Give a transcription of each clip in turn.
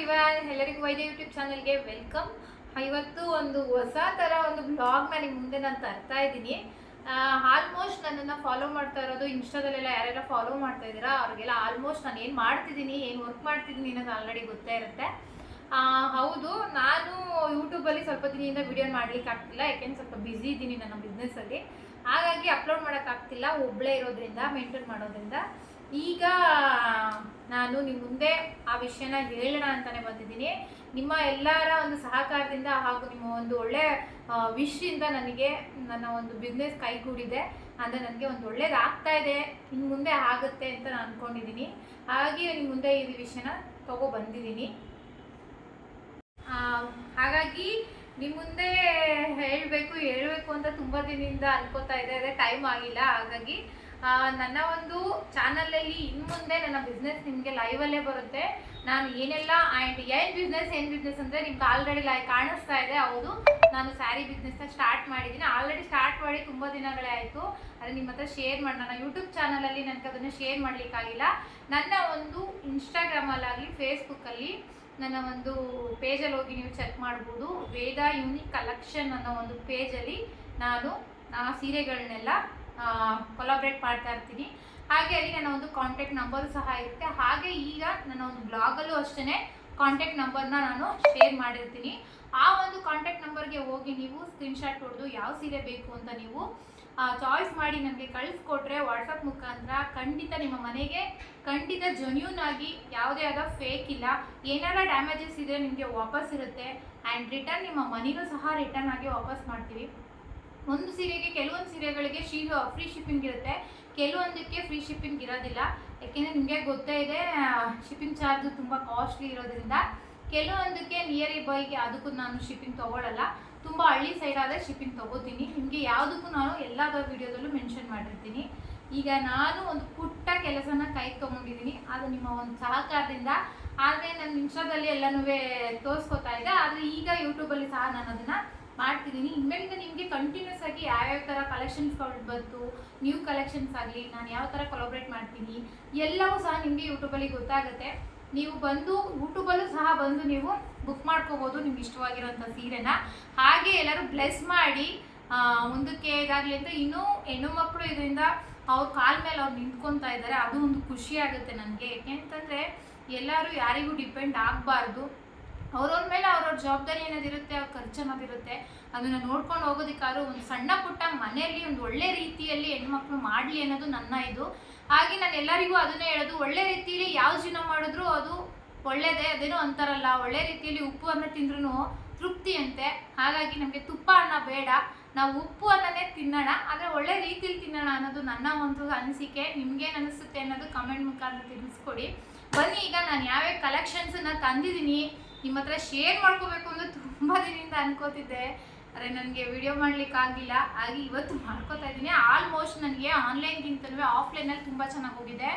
Everyone ಎಲ್ಲರಿಗೂ ವೈದ್ಯ YouTube ಚಾನಲ್ಗೆ ವೆಲ್ಕಮ್. ಇವತ್ತು ಒಂದು ಹೊಸ ಥರ ಒಂದು ಬ್ಲಾಗ್ನ ನಿಮ್ಮ ಮುಂದೆ ನಾನು ತರ್ತಾ ಇದ್ದೀನಿ. ಆಲ್ಮೋಸ್ಟ್ ನನ್ನನ್ನು ಫಾಲೋ ಮಾಡ್ತಾ ಇರೋದು ಇನ್ಸ್ಟಾದಲ್ಲೆಲ್ಲ ಯಾರೆಲ್ಲ ಫಾಲೋ ಮಾಡ್ತಾ ಇದ್ದೀರಾ, ಅವ್ರಿಗೆಲ್ಲ ಆಲ್ಮೋಸ್ಟ್ ನಾನು ಏನು ಮಾಡ್ತಿದ್ದೀನಿ, ಏನು ವರ್ಕ್ ಮಾಡ್ತಿದ್ದೀನಿ ಅನ್ನೋದು ಆಲ್ರೆಡಿ ಗೊತ್ತೇ ಇರುತ್ತೆ. ಹೌದು, ನಾನು ಯೂಟ್ಯೂಬಲ್ಲಿ ಸ್ವಲ್ಪ ದಿನದಿಂದ ವಿಡಿಯೋ ಮಾಡ್ಲಿಕ್ಕೆ ಆಗ್ತಿಲ್ಲ, ಯಾಕೆಂದ್ರೆ ಸ್ವಲ್ಪ ಬ್ಯುಸಿ ಇದ್ದೀನಿ ನನ್ನ ಬಿಸ್ನೆಸ್ಸಲ್ಲಿ ಹಾಗಾಗಿ ಅಪ್ಲೋಡ್ ಮಾಡೋಕ್ಕಾಗ್ತಿಲ್ಲ ಒಬ್ಬಳೇ ಇರೋದ್ರಿಂದ ಮೇಂಟೈನ್ ಮಾಡೋದ್ರಿಂದ. ಈಗ ನಾನು ನಿಮ್ಮ ಮುಂದೆ ಆ ವಿಷಯನ ಹೇಳೋಣ ಅಂತಾನೆ ಬಂದಿದ್ದೀನಿ. ನಿಮ್ಮ ಎಲ್ಲರ ಒಂದು ಸಹಕಾರದಿಂದ ಹಾಗೂ ನಿಮ್ಮ ಒಂದು ಒಳ್ಳೆ ವಿಶ್ಯಿಂದ ನನಗೆ ನನ್ನ ಒಂದು ಬಿಸ್ನೆಸ್ ಕೈಗೂಡಿದೆ. ಅಂದರೆ ನನಗೆ ಒಂದು ಒಳ್ಳೇದಾಗ್ತಾ ಇದೆ. ಇನ್ನು ಮುಂದೆ ಆಗುತ್ತೆ ಅಂತ ನಾನು ಅಂದ್ಕೊಂಡಿದ್ದೀನಿ ಹಾಗೆ ನಿಮ್ಮ ಮುಂದೆ ಈ ವಿಷಯನ ತಗೋ ಬಂದಿದ್ದೀನಿ. ಹಾಗಾಗಿ ನಿಮ್ಮ ಮುಂದೆ ಹೇಳಬೇಕು ಹೇಳಬೇಕು ಅಂತ ತುಂಬ ದಿನದಿಂದ ಅನ್ಕೋತಾ ಇದೆ ಅದೇ ಟೈಮ್ ಆಗಿಲ್ಲ. ಹಾಗಾಗಿ ನನ್ನ ಒಂದು ಚಾನಲಲ್ಲಿ ಇನ್ನು ಮುಂದೆ ನನ್ನ ಬಿಸ್ನೆಸ್ ನಿಮಗೆ ಲೈವಲ್ಲೇ ಬರುತ್ತೆ. ನಾನು ಏನೆಲ್ಲ ಆ್ಯಂಡ್ ಏನು ಬಿಸ್ನೆಸ್ ಏನು ಬಿಸ್ನೆಸ್ ಅಂದರೆ ನಿಮ್ಗೆ ಆಲ್ರೆಡಿ ಲೈ ಕಾಣಿಸ್ತಾ ಇದೆ. ಹೌದು, ನಾನು ಸ್ಯಾರಿ ಬಿಸ್ನೆಸ್ನ ಸ್ಟಾರ್ಟ್ ಮಾಡಿದ್ದೀನಿ ಆಲ್ರೆಡಿ ಸ್ಟಾರ್ಟ್ ಮಾಡಿ ತುಂಬ ದಿನಗಳೇ ಆಯಿತು. ಅದು ನಿಮ್ಮ ಹತ್ರ ಶೇರ್ ಮಾಡಿ ನಾನು ಯೂಟ್ಯೂಬ್ ಚಾನಲಲ್ಲಿ ನನಗೆ ಅದನ್ನು ಶೇರ್ ಮಾಡಲಿಕ್ಕಾಗಿಲ್ಲ. ನನ್ನ ಒಂದು ಇನ್ಸ್ಟಾಗ್ರಾಮಲ್ಲಾಗಲಿ ಫೇಸ್ಬುಕ್ಕಲ್ಲಿ ನನ್ನ ಒಂದು ಪೇಜಲ್ಲಿ ಹೋಗಿ ನೀವು ಚೆಕ್ ಮಾಡ್ಬೋದು. ವೇದ ಯೂನಿಕ್ ಕಲೆಕ್ಷನ್ ಅನ್ನೋ ಒಂದು ಪೇಜಲ್ಲಿ ನಾನು ಆ ಸೀರೆಗಳನ್ನೆಲ್ಲ ಕೊಲಾಬ್ರೇಟ್ ಮಾಡ್ತಾ ಇರ್ತೀನಿ. ಹಾಗೆ ಅಲ್ಲಿ ನನ್ನ ಒಂದು ಕಾಂಟ್ಯಾಕ್ಟ್ ನಂಬರು ಸಹ ಇರುತ್ತೆ. ಹಾಗೆ ಈಗ ನನ್ನ ಒಂದು ಬ್ಲಾಗಲ್ಲೂ ಅಷ್ಟೇ ಕಾಂಟ್ಯಾಕ್ಟ್ ನಂಬರ್ನ ನಾನು ಶೇರ್ ಮಾಡಿರ್ತೀನಿ. ಆ ಒಂದು ಕಾಂಟ್ಯಾಕ್ಟ್ ನಂಬರ್ಗೆ ಹೋಗಿ ನೀವು ಸ್ಕ್ರೀನ್ಶಾಟ್ ಹೊಡೆದು ಯಾವ ಸೀರೆ ಬೇಕು ಅಂತ ನೀವು ಚಾಯ್ಸ್ ಮಾಡಿ ನನಗೆ ಕಳಿಸ್ಕೊಟ್ರೆ ವಾಟ್ಸಪ್ ಮುಖಾಂತರ ಖಂಡಿತ ನಿಮ್ಮ ಮನೆಗೆ ಖಂಡಿತ ಜೆನ್ಯೂನ್ ಆಗಿ ಯಾವುದೇ ಆದ ಫೇಕ್ ಇಲ್ಲ. ಏನಾರ ಡ್ಯಾಮೇಜಸ್ ಇದ್ರೆ ನಿಮಗೆ ವಾಪಸ್ ಇರುತ್ತೆ. ಆ್ಯಂಡ್ ರಿಟರ್ನ್ ನಿಮ್ಮ ಮನಿನೂ ಸಹ ರಿಟರ್ನ್ ಆಗಿ ವಾಪಸ್ ಮಾಡ್ತೀವಿ. ಒಂದು ಸೀರೆಗೆ, ಕೆಲವೊಂದು ಸೀರೆಗಳಿಗೆ ಶೀ ಫ್ರೀ ಶಿಪ್ಪಿಂಗ್ ಇರುತ್ತೆ. ಕೆಲವೊಂದಕ್ಕೆ ಫ್ರೀ ಶಿಪ್ಪಿಂಗ್ ಇರೋದಿಲ್ಲ. ಯಾಕೆಂದರೆ ನಿಮಗೆ ಗೊತ್ತೇ ಇದೆ ಶಿಪ್ಪಿಂಗ್ ಚಾರ್ಜ್ ತುಂಬ ಕಾಸ್ಟ್ಲಿ ಇರೋದ್ರಿಂದ. ಕೆಲವೊಂದಕ್ಕೆ ನಿಯರ್ ಬೈಗೆ ಅದಕ್ಕೂ ನಾನು ಶಿಪ್ಪಿಂಗ್ ತೊಗೊಳ್ಳಲ್ಲ ತುಂಬ ಹಳ್ಳಿ ಸೈಡ್ ಆದರೆ ಶಿಪ್ಪಿಂಗ್ ತೊಗೋತೀನಿ. ನಿಮಗೆ ಯಾವುದಕ್ಕೂ ನಾನು ಎಲ್ಲ ವಿಡಿಯೋದಲ್ಲೂ ಮೆನ್ಷನ್ ಮಾಡಿರ್ತೀನಿ. ಈಗ ನಾನು ಒಂದು ಪುಟ್ಟ ಕೆಲಸನ ಕೈ ತೊಗೊಂಡಿದ್ದೀನಿ. ಅದು ನಿಮ್ಮ ಒಂದು ಸಹಕಾರದಿಂದ. ಆದರೆ ನನ್ನ ಇನ್ಸ್ಟಾದಲ್ಲಿ ಎಲ್ಲನೂ ತೋರಿಸ್ಕೊತಾ ಇದ್ದೆ. ಆದರೆ ಈಗ ಯೂಟ್ಯೂಬಲ್ಲಿ ಸಹ ನಾನು ಅದನ್ನು ಮಾಡ್ತಿದ್ದೀನಿ. ಇನ್ಮೇಲಿಂದ ನಿಮಗೆ ಕಂಟಿನ್ಯೂಸ್ ಆಗಿ ಯಾವ್ಯಾವ ಥರ ಕಲೆಕ್ಷನ್ಸ್ಗಳು ಬಂತು ನ್ಯೂ ಕಲೆಕ್ಷನ್ಸ್ ಆಗಲಿ, ನಾನು ಯಾವ ಥರ ಕೊಲಾಬ್ರೇಟ್ ಮಾಡ್ತೀನಿ, ಎಲ್ಲವೂ ಸಹ ನಿಮಗೆ ಯೂಟ್ಯೂಬಲ್ಲಿ ಗೊತ್ತಾಗುತ್ತೆ. ನೀವು ಬಂದು ಯೂಟ್ಯೂಬಲ್ಲೂ ಸಹ ಬಂದು ನೀವು ಬುಕ್ ಮಾಡ್ಕೋಬೋದು ನಿಮ್ಗೆ ಇಷ್ಟವಾಗಿರೋಂಥ ಸೀರೆನ ಹಾಗೆ ಎಲ್ಲರೂ ಬ್ಲೆಸ್ ಮಾಡಿ ಮುಂದಕ್ಕೆ ಇದಾಗಲಿ ಅಂತ ಇನ್ನೂ ಹೆಣ್ಣು ಮಕ್ಕಳು ಇದರಿಂದ ಅವ್ರ ಕಾಲ ಮೇಲೆ ಅವ್ರು ನಿಂತ್ಕೊತಾ ಇದ್ದಾರೆ. ಅದು ಒಂದು ಖುಷಿ ಆಗುತ್ತೆ ನನಗೆ. ಯಾಕೆಂತಂದರೆ ಎಲ್ಲರೂ ಯಾರಿಗೂ ಡಿಪೆಂಡ್ ಆಗಬಾರ್ದು. ಅವ್ರವ್ರ ಮೇಲೆ ಅವ್ರವ್ರ ಜವಾಬ್ದಾರಿ ಅನ್ನೋದಿರುತ್ತೆ ಅವ್ರ ಖರ್ಚು ಅನ್ನೋದಿರುತ್ತೆ ಅದನ್ನು ನೋಡ್ಕೊಂಡು ಹೋಗೋದಕ್ಕಾದ್ರೂ ಒಂದು ಸಣ್ಣ ಪುಟ್ಟ ಮನೆಯಲ್ಲಿ ಒಂದು ಒಳ್ಳೆ ರೀತಿಯಲ್ಲಿ ಹೆಣ್ಮಕ್ಳು ಮಾಡಲಿ ಅನ್ನೋದು ನನ್ನ ಇದು. ಹಾಗೆ ನಾನು ಎಲ್ಲರಿಗೂ ಅದನ್ನೇ ಹೇಳೋದು, ಒಳ್ಳೆ ರೀತಿಯಲ್ಲಿ ಯಾವ ಜೀವನ ಮಾಡಿದ್ರೂ ಅದು ಒಳ್ಳೇದೇ, ಅದೇನೋ ಅಂತಾರಲ್ಲ, ಒಳ್ಳೆ ರೀತಿಯಲ್ಲಿ ಉಪ್ಪು ಅನ್ನ ತಿಂದ್ರೂ ತೃಪ್ತಿ ಅಂತೆ. ಹಾಗಾಗಿ ನಮಗೆ ತುಪ್ಪ ಅನ್ನ ಬೇಡ, ನಾವು ಉಪ್ಪು ಅನ್ನನೇ ತಿನ್ನೋಣ, ಆದರೆ ಒಳ್ಳೆ ರೀತಿಯಲ್ಲಿ ತಿನ್ನೋಣ ಅನ್ನೋದು ನನ್ನ ಒಂದು ಅನಿಸಿಕೆ ನಿಮ್ಗೇನು ಅನಿಸುತ್ತೆ ಅನ್ನೋದು ಕಮೆಂಟ್ ಮುಖಾಂತರ ತಿಳಿಸ್ಕೊಡಿ. ಬನ್ನಿ, ಈಗ ನಾನು ಯಾವ್ಯಾವ ಕಲೆಕ್ಷನ್ಸನ್ನು ತಂದಿದ್ದೀನಿ ನಿಮ್ಮ ಹತ್ರ ಶೇರ್ ಮಾಡ್ಕೋಬೇಕು ಅಂತ ತುಂಬ ದಿನದಿಂದ ಅನ್ಕೋತಿದ್ದೆ. ಆದರೆ ನನಗೆ ವಿಡಿಯೋ ಮಾಡಲಿಕ್ಕಾಗಿಲ್ಲ ಹಾಗೆ ಇವತ್ತು ಮಾಡ್ಕೋತಾ ಇದ್ದೀನಿ. ಆಲ್ಮೋಸ್ಟ್ ನನಗೆ ಆನ್ಲೈನ್ಗಿಂತಲೂ ಆಫ್ಲೈನಲ್ಲಿ ತುಂಬ ಚೆನ್ನಾಗಿ ಹೋಗಿದೆ.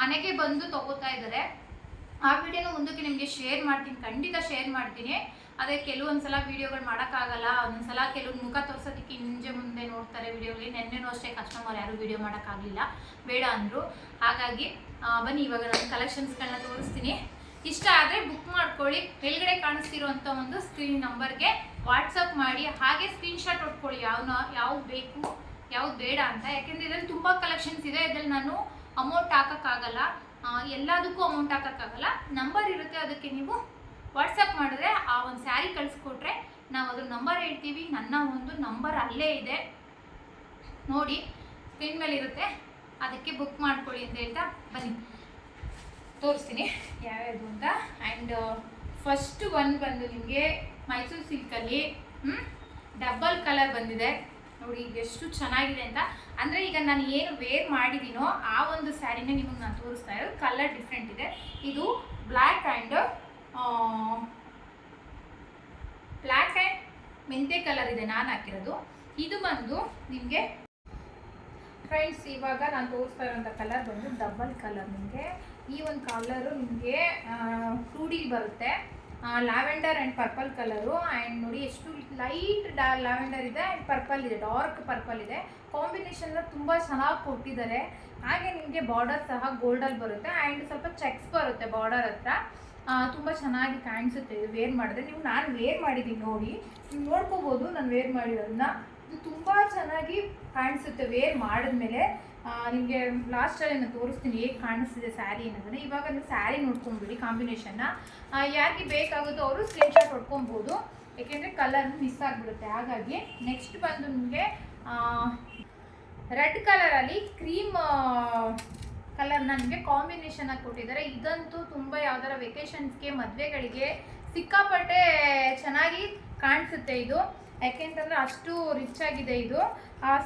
ಮನೆಗೆ ಬಂದು ತಗೋತಾ ಇದ್ದಾರೆ. ಆ ವಿಡಿಯೋನ ಮುಂದಕ್ಕೆ ನಿಮಗೆ ಶೇರ್ ಮಾಡ್ತೀನಿ. ಖಂಡಿತ ಶೇರ್ ಮಾಡ್ತೀನಿ. ಅದೇ ಕೆಲವೊಂದು ಸಲ ವೀಡಿಯೋಗಳು ಮಾಡೋಕ್ಕಾಗಲ್ಲ. ಒಂದೊಂದು ಸಲ ಕೆಲವೊಂದು ಮುಖ ತೋರ್ಸೋದಕ್ಕೆ ಹಿಂಜೆ ಮುಂದೆ ನೋಡ್ತಾರೆ ವೀಡಿಯೋಲಿ ನೆನ್ನೆನೂ ಅಷ್ಟೇ ಕಸ್ಟಮರ್ ಯಾರು ವೀಡಿಯೋ ಮಾಡೋಕ್ಕಾಗಲಿಲ್ಲ. ಬೇಡ ಅಂದರು. ಹಾಗಾಗಿ ಬನ್ನಿ, ಇವಾಗ ನಾನು ಕಲೆಕ್ಷನ್ಸ್ಗಳನ್ನ ತೋರಿಸ್ತೀನಿ. ಇಷ್ಟ ಆದರೆ ಬುಕ್ ಮಾಡ್ಕೊಳ್ಳಿ. ಮೇಲ್ಗಡೆ ಕಾಣಿಸ್ತಿರುವಂಥ ಒಂದು ಸ್ಕ್ರೀನ್ ನಂಬರ್ಗೆ ವಾಟ್ಸಪ್ ಮಾಡಿ. ಹಾಗೆ ಸ್ಕ್ರೀನ್ಶಾಟ್ ಹೊಡ್ಕೊಳ್ಳಿ. ಯಾವ ಯಾವ್ದು ಬೇಕು, ಯಾವ್ದು ಬೇಡ ಅಂತ. ಯಾಕೆಂದರೆ ಇದರಲ್ಲಿ ತುಂಬ ಕಲೆಕ್ಷನ್ಸ್ ಇದೆ. ಇದರಲ್ಲಿ ನಾನು ಅಮೌಂಟ್ ಹಾಕೋಕ್ಕಾಗಲ್ಲ. ಎಲ್ಲದಕ್ಕೂ ಅಮೌಂಟ್ ಹಾಕೋಕ್ಕಾಗಲ್ಲ. ನಂಬರ್ ಇರುತ್ತೆ. ಅದಕ್ಕೆ ನೀವು ವಾಟ್ಸಪ್ ಮಾಡಿದ್ರೆ ಆ ಒಂದು ಸ್ಯಾರಿ ಕಳಿಸ್ಕೊಟ್ರೆ ನಾವು ಅದ್ರ ನಂಬರ್ ಹೇಳ್ತೀವಿ. ನನ್ನ ಒಂದು ನಂಬರ್ ಅಲ್ಲೇ ಇದೆ. ನೋಡಿ ಸ್ಕ್ರೀನ್ ಮೇಲೆ ಇರುತ್ತೆ ಅದಕ್ಕೆ ಬುಕ್ ಮಾಡ್ಕೊಳ್ಳಿ ಅಂತ ಹೇಳ್ತಾ ಬನ್ನಿ. ತೋರಿಸ್ತೀನಿ. ಯಾವ್ಯಾವುದು ಅಂತ. ಆ್ಯಂಡ್ ಫಸ್ಟ್ ಒನ್ ಬಂದು ನಿಮಗೆ ಮೈಸೂರು ಸಿಲ್ಕಲ್ಲಿ ಡಬಲ್ ಕಲರ್ ಬಂದಿದೆ. ನೋಡಿ, ಎಷ್ಟು ಚೆನ್ನಾಗಿದೆ ಅಂತ. ಅಂದರೆ ಈಗ ನಾನು ಏನು ವೇರ್ ಮಾಡಿದ್ದೀನೋ ಆ ಒಂದು ಸ್ಯಾರಿನೇ ನಿಮಗೆ ನಾನು ತೋರಿಸ್ತಾ ಇರೋದು. ಕಲರ್ ಡಿಫ್ರೆಂಟ್ ಇದೆ. ಇದು ಬ್ಲ್ಯಾಕ್ ಆ್ಯಂಡ್ ಬ್ಲ್ಯಾಕ್ ಆ್ಯಂಡ್ ಮೆಂತೆ ಕಲರ್ ಇದೆ ನಾನು ಹಾಕಿರೋದು. ಇದು ಬಂದು ನಿಮಗೆ ಫ್ರೆಂಡ್ಸ್ ಇವಾಗ ನಾನು ತೋರಿಸ್ತಾ ಇರೋಂಥ ಕಲರ್ ಬಂದು ಡಬಲ್ ಕಲರ್ ನಿಮಗೆ. ಈ ಒಂದು ಕಲರು ನಿಮಗೆ ಟೂ ಡಿ ಬರುತ್ತೆ. Lavender and purple colour and ನೋಡಿ, ಎಷ್ಟು ಲೈಟ್ ಡಾ ಲ್ಯಾವೆಂಡರ್ ಇದೆ ಆ್ಯಂಡ್ ಪರ್ಪಲ್ ಇದೆ. ಡಾರ್ಕ್ ಪರ್ಪಲ್ ಇದೆ. ಕಾಂಬಿನೇಷನ್ ತುಂಬ ಚೆನ್ನಾಗಿ ಕೊಟ್ಟಿದ್ದಾರೆ. ಹಾಗೆ ನಿಮಗೆ ಬಾರ್ಡರ್ ಸಹ ಗೋಲ್ಡಲ್ಲಿ ಬರುತ್ತೆ. ಆ್ಯಂಡ್ ಸ್ವಲ್ಪ ಚೆಕ್ಸ್ ಬರುತ್ತೆ ಬಾರ್ಡರ್ ಹತ್ರ. ತುಂಬ ಚೆನ್ನಾಗಿ ಕಾಣಿಸುತ್ತೆ. ವೇರ್ ಮಾಡಿದ್ರೆ. ನೀವು ನಾನು ವೇರ್ ಮಾಡಿದ್ದೀನಿ ನೋಡಿ. ನೀವು ನೋಡ್ಕೋಬೋದು ನಾನು ವೇರ್ ಮಾಡಿರೋದನ್ನ ಇದು ತುಂಬ ಚೆನ್ನಾಗಿ ಕಾಣಿಸುತ್ತೆ ವೇರ್ ಮಾಡಿದ್ಮೇಲೆ. ನಿಮಗೆ ಲಾಸ್ಟಲ್ಲಿ ನಾನು ತೋರಿಸ್ತೀನಿ ಹೇಗೆ ಕಾಣಿಸ್ತಿದೆ ಸ್ಯಾರಿ ಅನ್ನೋದನ್ನ. ಇವಾಗ ನೀವು ಸ್ಯಾರಿ ನೋಡ್ಕೊಂಬಿಡಿ ಕಾಂಬಿನೇಷನ್ನ ಯಾರಿಗೆ ಬೇಕಾಗುತ್ತೋ ಅವರು ಸ್ಕ್ರೀನ್ಶಾಟ್ ಹೊಡ್ಕೊಬೋದು. ಯಾಕೆಂದರೆ ಕಲರ್ ಮಿಸ್ ಆಗಿಬಿಡುತ್ತೆ. ಹಾಗಾಗಿ ನೆಕ್ಸ್ಟ್ ಬಂದು ನಿಮಗೆ ರೆಡ್ ಕಲರಲ್ಲಿ ಕ್ರೀಮ್ ಕಲರ್ನ ನಿಮಗೆ ಕಾಂಬಿನೇಷನ್ ಆಗಿ ಕೊಟ್ಟಿದ್ದಾರೆ. ಇದಂತೂ ತುಂಬ ಯಾವ್ದಾರ ವೆಕೇಶನ್ಸ್ಗೆ ಮದುವೆಗಳಿಗೆ ಸಿಕ್ಕಾಪಟ್ಟೆ ಚೆನ್ನಾಗಿ ಕಾಣಿಸುತ್ತೆ ಇದು. ಯಾಕೆಂತಂದ್ರೆ ಅಷ್ಟು ರಿಚ್ ಆಗಿದೆ ಇದು.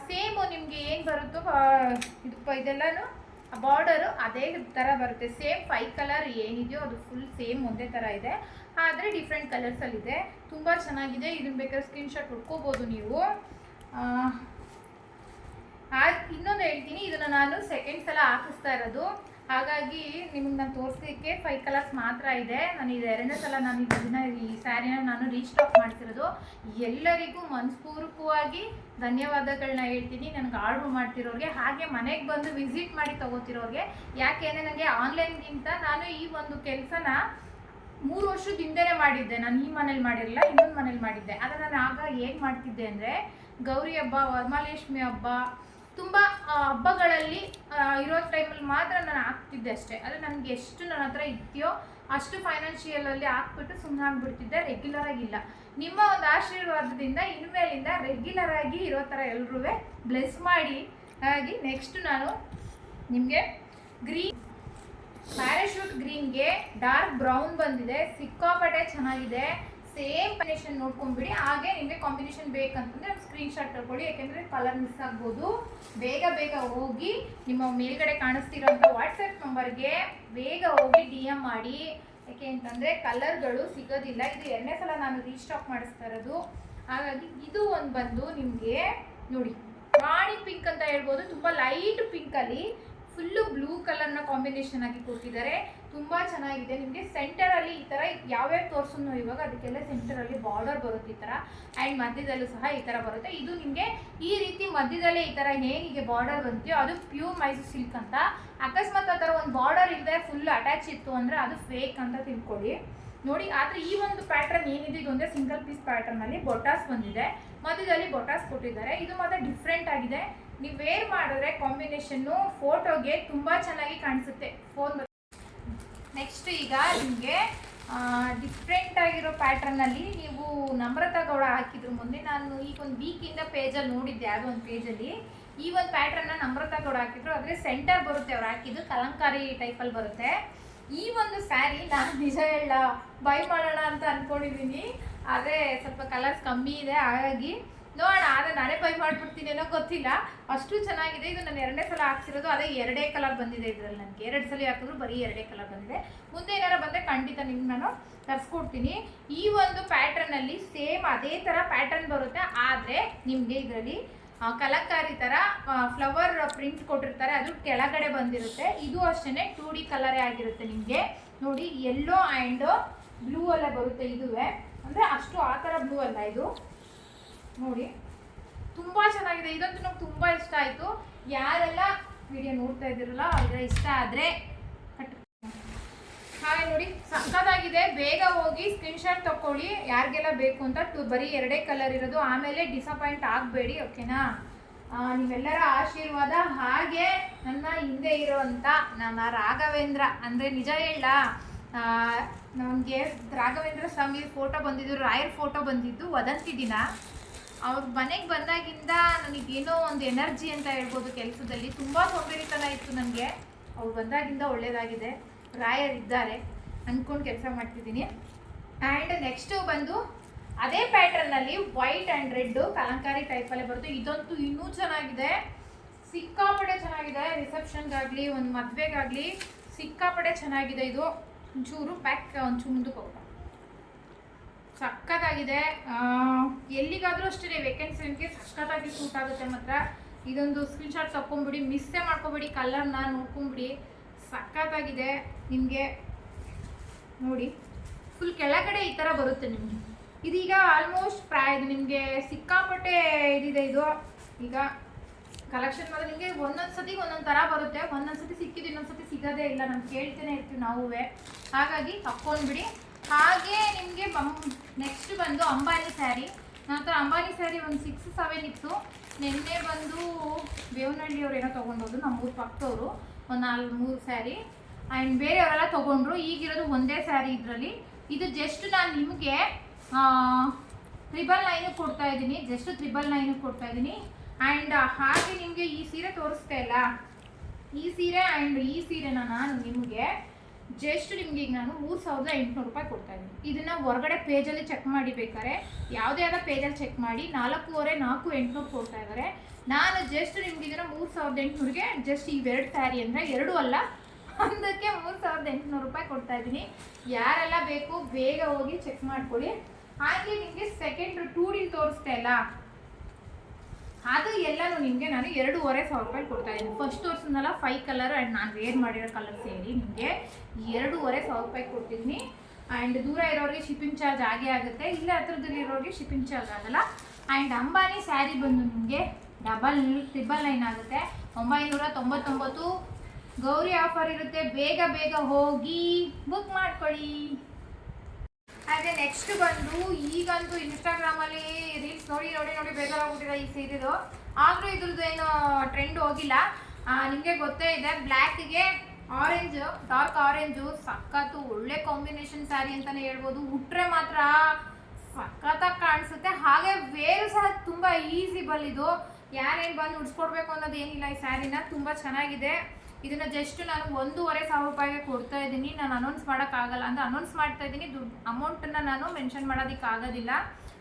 ಸೇಮು ನಿಮಗೆ ಏನು ಬರುತ್ತೋ ಇದು ಇದೆಲ್ಲನೂ ಬಾರ್ಡರು ಅದೇ ಥರ ಬರುತ್ತೆ. ಸೇಮ್ ಫೈ ಕಲರ್ ಏನಿದೆಯೋ ಅದು ಫುಲ್ ಸೇಮ್ ಒಂದೇ ಥರ ಇದೆ. ಆದರೆ ಡಿಫ್ರೆಂಟ್ ಕಲರ್ಸಲ್ಲಿದೆ ತುಂಬ ಚೆನ್ನಾಗಿದೆ. ಇದನ್ನ ಬೇಕಾದ್ರೆ ಸ್ಕ್ರೀನ್ಶಾಟ್ ಹುಡ್ಕೋಬೋದು ನೀವು. ಇನ್ನೊಂದು ಹೇಳ್ತೀನಿ. ಇದನ್ನು ನಾನು ಸೆಕೆಂಡ್ ಸಲ ಹಾಕಿಸ್ತಾ ಇರೋದು. ಹಾಗಾಗಿ ನಿಮ್ಗೆ ನಾನು ತೋರಿಸಲಿಕ್ಕೆ ಫೈವ್ ಕಲರ್ಸ್ ಮಾತ್ರ ಇದೆ. ನಾನು ಇದು ಎರಡನೇ ಸಲ ನಾನು ಇದನ್ನ ಈ ಸ್ಯಾರಿನ ನಾನು ರೀಸ್ಟಾಕ್ ಮಾಡ್ತಿರೋದು ಎಲ್ಲರಿಗೂ ಮನಸ್ಪೂರ್ವಕವಾಗಿ ಧನ್ಯವಾದಗಳನ್ನ ಹೇಳ್ತೀನಿ. ನನಗೆ ಆರ್ಡ್ರ್ ಮಾಡ್ತಿರೋರಿಗೆ, ಹಾಗೆ ಮನೆಗೆ ಬಂದು ವಿಸಿಟ್ ಮಾಡಿ ತಗೋತಿರೋರಿಗೆ. ಯಾಕೆಂದರೆ ನನಗೆ ಆನ್ಲೈನ್ಗಿಂತ ನಾನು ಈ ಒಂದು ಕೆಲಸನ ಮೂರು ವರ್ಷದ ಹಿಂದೆನೇ ಮಾಡಿದ್ದೆ. ನಾನು ಈ ಮನೇಲಿ ಮಾಡಿರಲಿಲ್ಲ, ಇನ್ನೊಂದು ಮನೇಲಿ ಮಾಡಿದ್ದೆ. ಆದರೆ ನಾನು ಆಗ ಏನು ಮಾಡ್ತಿದ್ದೆ ಅಂದರೆ ಗೌರಿ ಹಬ್ಬ, ವರಮಹಾಲಕ್ಷ್ಮಿ ಹಬ್ಬ ತುಂಬ ಹಬ್ಬಗಳಲ್ಲಿ ಇರೋ ಟೈಮಲ್ಲಿ ಮಾತ್ರ ನಾನು ಹಾಕ್ತಿದ್ದೆ ಅಷ್ಟೇ. ಆದರೆ ನನಗೆ ಎಷ್ಟು ನನ್ನ ಹತ್ರ ಇದೆಯೋ ಅಷ್ಟು ಫೈನಾನ್ಷಿಯಲಲ್ಲಿ ಹಾಕ್ಬಿಟ್ಟು ಸುಮ್ಮನೆ ಆಗ್ಬಿಡ್ತಿದ್ದೆ ರೆಗ್ಯುಲರ್ ಆಗಿಲ್ಲ ನಿಮ್ಮ ಒಂದು ಆಶೀರ್ವಾದದಿಂದ, ಇನ್ಮೇಲಿಂದ ರೆಗ್ಯುಲರ್ ಆಗಿ ಇರೋ ಥರ ಎಲ್ಲರೂ ಬ್ಲೆಸ್ ಮಾಡಿ. ಹಾಗೆ ನೆಕ್ಸ್ಟ್ ನಾನು ನಿಮಗೆ ಗ್ರೀನ್ ಪ್ಯಾರಾಶೂಟ್ ಗ್ರೀನ್ಗೆ ಡಾರ್ಕ್ ಬ್ರೌನ್ ಬಂದಿದೆ. ಸಿಕ್ಕಾಪಟ್ಟೆ ಚೆನ್ನಾಗಿದೆ. ಸೇಮ್ ಕಾಂಬಿನೇಷನ್ ನೋಡ್ಕೊಂಡ್ಬಿಡಿ. ಹಾಗೆ ನಿಮಗೆ ಕಾಂಬಿನೇಷನ್ ಬೇಕಂತಂದ್ರೆ ಸ್ಕ್ರೀನ್ ಶಾಟ್ ತಗೊಳ್ಳಿ. ಯಾಕೆಂದ್ರೆ ಕಲರ್ ಮಿಸ್ ಆಗ್ಬೋದು. ಬೇಗ ಬೇಗ ಹೋಗಿ ನಿಮ್ಮ ಮೇಲ್ಗಡೆ ಕಾಣಿಸ್ತಿರೋಂಥ ವಾಟ್ಸಪ್ ನಂಬರ್ಗೆ ಬೇಗ ಹೋಗಿ ಡಿ ಎಂ ಮಾಡಿ. ಯಾಕೆ ಅಂತಂದರೆ ಕಲರ್ಗಳು ಸಿಗೋದಿಲ್ಲ. ಇದು ಎರಡನೇ ಸಲ ನಾನು ರೀಸ್ಟಾಕ್ ಮಾಡಿಸ್ತಾ ಇರೋದು. ಹಾಗಾಗಿ ಇದು ಒಂದು ಬಂದು ನಿಮಗೆ ನೋಡಿ, ರಾಣಿ ಪಿಂಕ್ ಅಂತ ಹೇಳ್ಬೋದು. ತುಂಬ ಲೈಟ್ ಪಿಂಕಲ್ಲಿ ಫುಲ್ಲು ಬ್ಲೂ ಕಲರ್ನ ಕಾಂಬಿನೇಷನ್ ಆಗಿ ಕೊಟ್ಟಿದ್ದಾರೆ. ತುಂಬ ಚೆನ್ನಾಗಿದೆ. ನಿಮಗೆ ಸೆಂಟರಲ್ಲಿ ಈ ಥರ ಯಾವ್ಯಾವ ತೋರಿಸೋನು ಇವಾಗ ಅದಕ್ಕೆಲ್ಲ ಸೆಂಟರಲ್ಲಿ ಬಾರ್ಡರ್ ಬರುತ್ತೆ ಈ ಥರ ಆ್ಯಂಡ್ ಮಧ್ಯದಲ್ಲೂ ಸಹ ಈ ಥರ ಬರುತ್ತೆ. ಇದು ನಿಮಗೆ ಈ ರೀತಿ ಮಧ್ಯದಲ್ಲೇ ಈ ಥರ ಹೇಗೆ ಬಾರ್ಡರ್ ಬಂತೀಯೋ ಅದು ಪ್ಯೂರ್ ಮೈಸೂರು ಸಿಲ್ಕ್ ಅಂತ. ಅಕಸ್ಮಾತ್ ಆ ಥರ ಒಂದು ಬಾರ್ಡರ್ ಇಲ್ಲದೆ ಫುಲ್ ಅಟ್ಯಾಚ್ ಇತ್ತು ಅಂದರೆ ಅದು ಫೇಕ್ ಅಂತ ತಿಳ್ಕೊಳ್ಳಿ. ನೋಡಿ, ಆದರೆ ಈ ಒಂದು ಪ್ಯಾಟರ್ನ್ ಏನಿದೆ? ಇದು ಒಂದೇ ಸಿಂಗಲ್ ಪೀಸ್ ಪ್ಯಾಟರ್ನಲ್ಲಿ ಬೊಟಾಸ್ ಬಂದಿದೆ. ಮಧ್ಯದಲ್ಲಿ ಬೊಟಾಸ್ ಕೊಟ್ಟಿದ್ದಾರೆ. ಇದು ಮಾತ್ರ ಡಿಫ್ರೆಂಟ್ ಆಗಿದೆ. ನೀವು ವೇರ್ ಮಾಡಿದ್ರೆ ಕಾಂಬಿನೇಷನ್ನು ಫೋಟೋಗೆ ತುಂಬ ಚೆನ್ನಾಗಿ ಕಾಣಿಸುತ್ತೆ. ಫೋನ್ ನೆಕ್ಸ್ಟ್ ಈಗ ನಿಮಗೆ ಡಿಫ್ರೆಂಟ್ ಆಗಿರೋ ಪ್ಯಾಟರ್ನಲ್ಲಿ ನೀವು ನಮ್ರತಾ ಗೌಡ ಹಾಕಿದ್ರು ಮುಂದೆ. ನಾನು ಈಗ ಒಂದು ವೀಕಿಂದ ಪೇಜಲ್ಲಿ ನೋಡಿದ್ದೆ ಯಾವುದೋ ಒಂದು ಪೇಜಲ್ಲಿ ಈ ಒಂದು ಪ್ಯಾಟ್ರನ್ನ ನಮ್ರತಾ ಗೌಡ ಹಾಕಿದ್ರು. ಆದರೆ ಸೆಂಟರ್ ಬರುತ್ತೆ ಅವ್ರು ಹಾಕಿದ್ದು, ಕಲಂಕಾರಿ ಟೈಪಲ್ಲಿ ಬರುತ್ತೆ. ಈ ಒಂದು ಸ್ಯಾರಿ ನಾನು ನಿಜ ಹೇಳ ಬೈ ಮಾಡೋಣ ಅಂತ ಅಂದ್ಕೊಂಡಿದ್ದೀನಿ ಆದರೆ ಸ್ವಲ್ಪ ಕಲರ್ಸ್ ಕಮ್ಮಿ ಇದೆ, ಹಾಗಾಗಿ ನೋಡೋಣ, ಆದರೆ ನಾನೇ ಬೈ ಮಾಡಿಬಿಡ್ತೀನಿ ಅನ್ನೋ ಗೊತ್ತಿಲ್ಲ. ಅಷ್ಟು ಚೆನ್ನಾಗಿದೆ. ಇದು ನಾನು ಎರಡನೇ ಸಲ ಹಾಕ್ಸಿರೋದು, ಅದೇ ಎರಡೇ ಕಲರ್ ಬಂದಿದೆ ಇದರಲ್ಲಿ ನನಗೆ. ಎರಡು ಸಲ ಹಾಕಿದ್ರು ಬರೀ ಎರಡೇ ಕಲರ್ ಬಂದಿದೆ. ಮುಂದೆ ಏನಾರು ಬಂದರೆ ಖಂಡಿತ ನಿಮ್ಗೆ ನಾನು ತರಿಸ್ಕೊಡ್ತೀನಿ. ಈ ಒಂದು ಪ್ಯಾಟ್ರನಲ್ಲಿ ಸೇಮ್ ಅದೇ ಥರ ಪ್ಯಾಟರ್ನ್ ಬರುತ್ತೆ. ಆದರೆ ನಿಮಗೆ ಇದರಲ್ಲಿ ಕಲಕಾರಿ ಥರ ಫ್ಲವರ್ ಪ್ರಿಂಟ್ ಕೊಟ್ಟಿರ್ತಾರೆ. ಅದು ಕೆಳಗಡೆ ಬಂದಿರುತ್ತೆ. ಇದು ಅಷ್ಟೇ ಟೂ ಡಿ ಕಲರೇ ಆಗಿರುತ್ತೆ ನಿಮಗೆ. ನೋಡಿ ಎಲ್ಲೋ ಆ್ಯಂಡ್ ಬ್ಲೂ ಅಲ್ಲೇ ಬರುತ್ತೆ ಇದುವೇ. ಅಂದರೆ ಅಷ್ಟು ಆ ಥರ ಬ್ಲೂ ಅಲ್ಲ ಇದು. ನೋಡಿ. ತುಂಬ ಚೆನ್ನಾಗಿದೆ. ಇದಂತೂ ನಮ್ಗೆ ತುಂಬ ಇಷ್ಟ ಆಯಿತು. ಯಾರೆಲ್ಲ ವಿಡಿಯೋ ನೋಡ್ತಾ ಇದ್ದೀರಲ್ಲ ಅವ್ರಿಗೆ ಇಷ್ಟ ಆದರೆ ಕಟ್ ಹಾಗೆ ನೋಡಿ ಸಕ್ಕದಾಗಿದೆ ಬೇಗ ಹೋಗಿ ಸ್ಕ್ರೀನ್ಶಾಟ್ ತಗೊಳ್ಳಿ ಯಾರಿಗೆಲ್ಲ ಬೇಕು ಅಂತ ಟು, ಬರೀ ಎರಡೇ ಕಲರ್ ಇರೋದು. ಆಮೇಲೆ ಡಿಸಪಾಯಿಂಟ್ ಆಗಬೇಡಿ ಓಕೆನಾ ನೀವೆಲ್ಲರ ಆಶೀರ್ವಾದ. ಹಾಗೆ ನನ್ನ ಹಿಂದೆ ಇರೋವಂಥ ನನ್ನ ರಾಘವೇಂದ್ರ, ಅಂದರೆ ನಿಜ ಹೇಳ ನಮಗೆ ರಾಘವೇಂದ್ರ ಸ್ವಾಮಿ ಫೋಟೋ ಬಂದಿದ್ದು, ರಾಯರ್ ಫೋಟೋ ಬಂದಿದ್ದು ವದಂತಿ ದಿನ. ಅವ್ರ ಮನೆಗೆ ಬಂದಾಗಿಂದ ನನಗೇನೋ ಒಂದು ಎನರ್ಜಿ ಅಂತ ಹೇಳ್ಬೋದು ಕೆಲಸದಲ್ಲಿ. ತುಂಬ ಸೋಂಬೇರಿತನ ಇತ್ತು ನನಗೆ ಅವ್ರು ಬಂದಾಗಿಂದ ಒಳ್ಳೆಯದಾಗಿದೆ ರಾಯರ್ ಇದ್ದಾರೆ ಅಂದ್ಕೊಂಡು ಕೆಲಸ ಮಾಡ್ತಿದ್ದೀನಿ. ಆ್ಯಂಡ್ ನೆಕ್ಸ್ಟು ಬಂದು ಅದೇ ಪ್ಯಾಟ್ರನ್ನಲ್ಲಿ ವೈಟ್ ಆ್ಯಂಡ್ ರೆಡ್ ಕಲಂಕಾರಿ ಟೈಪಲ್ಲೇ ಬರುತ್ತೆ ಇದಂತೂ ಇನ್ನೂ ಚೆನ್ನಾಗಿದೆ. ಸಿಕ್ಕಾಪಡೆ ಚೆನ್ನಾಗಿದೆ. ರಿಸೆಪ್ಷನ್ಗಾಗಲಿ ಒಂದು ಮದುವೆಗಾಗಲಿ ಸಿಕ್ಕಾಪಡೆ ಚೆನ್ನಾಗಿದೆ ಇದು. ಒಂಚೂರು ಪ್ಯಾಕ್ ಒಂಚೂರು ಮುಂದಕ್ಕೆ ಹೋಗ್ತಾ ಸಖತ್ತಾಗಿದೆ. ಆ, ಎಲ್ಲಿಗಾದರೂ ಅಷ್ಟೇ ನಿಮಗೆ ಸಖತ್ತಾಗಿ ಸೂಟ್ ಆಗುತ್ತೆ ಮಾತ್ರ. ಇದೊಂದು ಸ್ಕ್ರೀನ್ ಶಾಟ್ ತಕ್ಕೊಂಬಿಡಿ ಮಿಸ್ಸೇ ಮಾಡ್ಕೊಬೇಡಿ ಕಲರ್ನ ನೋಡ್ಕೊಂಬಿಡಿ. ಸಖತ್ತಾಗಿದೆ ನಿಮಗೆ. ನೋಡಿ ಫುಲ್ ಕೆಳಗಡೆ ಈ ಥರ ಬರುತ್ತೆ ನಿಮಗೆ. ಇದೀಗ ಆಲ್ಮೋಸ್ಟ್ ಪ್ರಾಯ ನಿಮಗೆ ಸಿಕ್ಕಾಪಟ್ಟೆ ಇದಿದೆ ಇದು. ಈಗ ಕಲೆಕ್ಷನ್ ಮಾತ್ರ ನಿಮಗೆ ಒಂದೊಂದು ಸತಿ ಒಂದೊಂದು ಥರ ಬರುತ್ತೆ. ಒಂದೊಂದು ಸತಿ ಸಿಕ್ಕಿದ್ದು ಇನ್ನೊಂದು ಸತಿ ಸಿಗೋದೇ ಇಲ್ಲ. ನಾನು ಕೇಳ್ತೇನೆ ಇರ್ತೀವಿ ನಾವೂ ಹಾಗಾಗಿ ತಕ್ಕೊಂಡ್ಬಿಡಿ. ಹಾಗೆ ನಿಮಗೆ ಬಂ ನೆಕ್ಸ್ಟ್ ಬಂದು ಅಂಬಾನಿ ಸ್ಯಾರಿ ನನ್ನ ಹತ್ರ ಅಂಬಾನಿ ಸ್ಯಾರಿ ಒಂದು ಸಿಕ್ಸ್ ಸೆವೆನ್ ಇತ್ತು. ನಿನ್ನೆ ಬಂದು ಬೇವನಹಳ್ಳಿಯವ್ರು ಏನೋ ತೊಗೊಂಡೋದು ನಮ್ಮೂರು ಪಕ್ಕದವರು. ಒಂದು ನಾಲ್ಕು, ಮೂರು ಸ್ಯಾರಿ ಆ್ಯಂಡ್ ಬೇರೆಯವರೆಲ್ಲ ತೊಗೊಂಡ್ರು. ಈಗಿರೋದು ಒಂದೇ ಸ್ಯಾರಿ ಇದರಲ್ಲಿ. ಇದು ಜಸ್ಟ್ ನಾನು ನಿಮಗೆ ತ್ರಿಬಲ್ ನೈನು ಕೊಡ್ತಾ ಇದ್ದೀನಿ. ಜಸ್ಟ್ ತ್ರಿಬಲ್ ನೈನು ಕೊಡ್ತಾ ಇದ್ದೀನಿ. ಆ್ಯಂಡ್ ಹಾಗೆ ನಿಮಗೆ ಈ ಸೀರೆ ತೋರಿಸ್ತಾ ಇಲ್ಲ. ಈ ಸೀರೆ ಆ್ಯಂಡ್ ಈ ಸೀರೆನ ನಾನು ನಿಮಗೆ ಜಸ್ಟ್ ನಿಮ್ಗೆ ಈಗ ನಾನು ಮೂರು ಸಾವಿರದ ಎಂಟುನೂರು ರೂಪಾಯಿ ಕೊಡ್ತಾ ಇದ್ದೀನಿ. ಇದನ್ನ ಹೊರಗಡೆ ಪೇಜಲ್ಲಿ ಚೆಕ್ ಮಾಡಿ ಬೇಕಾದ್ರೆ, ಯಾವುದೇ ಆದ ಪೇಜಲ್ಲಿ ಚೆಕ್ ಮಾಡಿ ನಾಲ್ಕೂವರೆ, ನಾಲ್ಕು, ಎಂಟುನೂರು ಕೊಡ್ತಾ ಇದ್ದಾರೆ ನಾನು ಜಸ್ಟ್ ನಿಮ್ಗೆ ಇದನ್ನ ಮೂರು ಸಾವಿರದ ಎಂಟುನೂರಿಗೆ ಜಸ್ಟ್ ಇವೆರಡು ಸ್ಯಾರಿ ಅಂದರೆ ಎರಡು ಅಲ್ಲ, ಒಂದಕ್ಕೆ ಮೂರು ಸಾವಿರದ ಎಂಟುನೂರು ರೂಪಾಯಿ ಕೊಡ್ತಾ ಇದ್ದೀನಿ. ಯಾರೆಲ್ಲ ಬೇಕು, ಬೇಗ ಹೋಗಿ ಚೆಕ್ ಮಾಡ್ಕೊಳ್ಳಿ. ಹಾಗೆ ನಿಮಗೆ ಸೆಕೆಂಡ್ ಟೂ ಡಿ ತೋರಿಸ್ತಾ ಇಲ್ಲ. ಅದು ಎಲ್ಲನೂ ನಿಮಗೆ ನಾನು ಎರಡೂವರೆ ಸಾವಿರ ರೂಪಾಯಿ ಕೊಡ್ತಾ ಇದ್ದೀನಿ. ಫಸ್ಟ್ ತೋರಿಸಿದ್ನಲ್ಲ ಫೈವ್ ಕಲರ್ ಆ್ಯಂಡ್ ನಾನು ವೇರ್ ಮಾಡಿರೋ ಕಲರ್ ಸೇರಿ ನಿಮಗೆ ಎರಡೂವರೆ ಸಾವಿರ ರೂಪಾಯಿ ಕೊಡ್ತಿದ್ದೀನಿ. ಆ್ಯಂಡ್ ದೂರ ಇರೋರಿಗೆ ಶಿಪ್ಪಿಂಗ್ ಚಾರ್ಜ್ ಆಗೇ ಆಗುತ್ತೆ. ಇಲ್ಲ ಹತ್ರದಲ್ಲಿ ಇರೋರಿಗೆ ಶಿಪ್ಪಿಂಗ್ ಚಾರ್ಜ್ ಆಗಲ್ಲ. ಆ್ಯಂಡ್ ಅಂಬಾನಿ ಸ್ಯಾರಿ ಬಂದು ನಿಮಗೆ ಡಬಲ್ ಟ್ರಿಬಲ್ ನೈನ್ ಆಗುತ್ತೆ. ಒಂಬೈನೂರ ತೊಂಬತ್ತೊಂಬತ್ತು ಗೌರಿ ಆಫರ್ ಇರುತ್ತೆ. ಬೇಗ ಬೇಗ ಹೋಗಿ ಬುಕ್ ಮಾಡ್ಕೊಳ್ಳಿ. ಹಾಗೆ ನೆಕ್ಸ್ಟ್ ಬಂದು ಈಗಂತೂ ಇನ್ಸ್ಟಾಗ್ರಾಮಲ್ಲಿ ರೀಲ್ಸ್ ನೋಡಿ ನೋಡಿ ನೋಡಿ ಬೇಜಾರಾಗ್ಬಿಟ್ಟಿದೆ ಈ ಸೀರೆದು ಆದರೂ ಇದ್ರದ್ದು ಏನು ಟ್ರೆಂಡ್ ಹೋಗಿಲ್ಲ. ನಿಮಗೆ ಗೊತ್ತೇ ಇದೆ ಬ್ಲ್ಯಾಕ್ಗೆ ಆರೆಂಜ್ ಡಾರ್ಕ್ ಆರೆಂಜು ಸಖತ್ತು ಒಳ್ಳೆ ಕಾಂಬಿನೇಷನ್ ಸ್ಯಾರಿ ಅಂತಲೇ ಹೇಳ್ಬೋದು. ಉಟ್ರೆ ಮಾತ್ರ ಸಖತ್ತಾಗಿ ಕಾಣಿಸುತ್ತೆ. ಹಾಗೆ ವೇರು ಸಹ ತುಂಬ ಈಸಿಬಲ್ ಇದು ಯಾರೇನು ಬಂದು ಉಡ್ಸ್ಕೊಡ್ಬೇಕು ಅನ್ನೋದು ಏನಿಲ್ಲ ಈ ಸ್ಯಾರಿನ ತುಂಬ ಚೆನ್ನಾಗಿದೆ. ಇದನ್ನ ಜಸ್ಟ್ ನಾನು ಒಂದೂವರೆ ಸಾವಿರ ರೂಪಾಯಿಗೆ ಕೊಡ್ತಾ ಇದ್ದೀನಿ. ನಾನು ಅನೌನ್ಸ್ ಮಾಡೋಕ್ಕಾಗಲ್ಲ. ಅಂದರೆ ಅನೌನ್ಸ್ ಮಾಡ್ತಾ ಇದ್ದೀನಿ. ದುಡ್ಡು ಅಮೌಂಟನ್ನು ನಾನು ಮೆನ್ಷನ್ ಮಾಡೋದಕ್ಕೆ ಆಗೋದಿಲ್ಲ.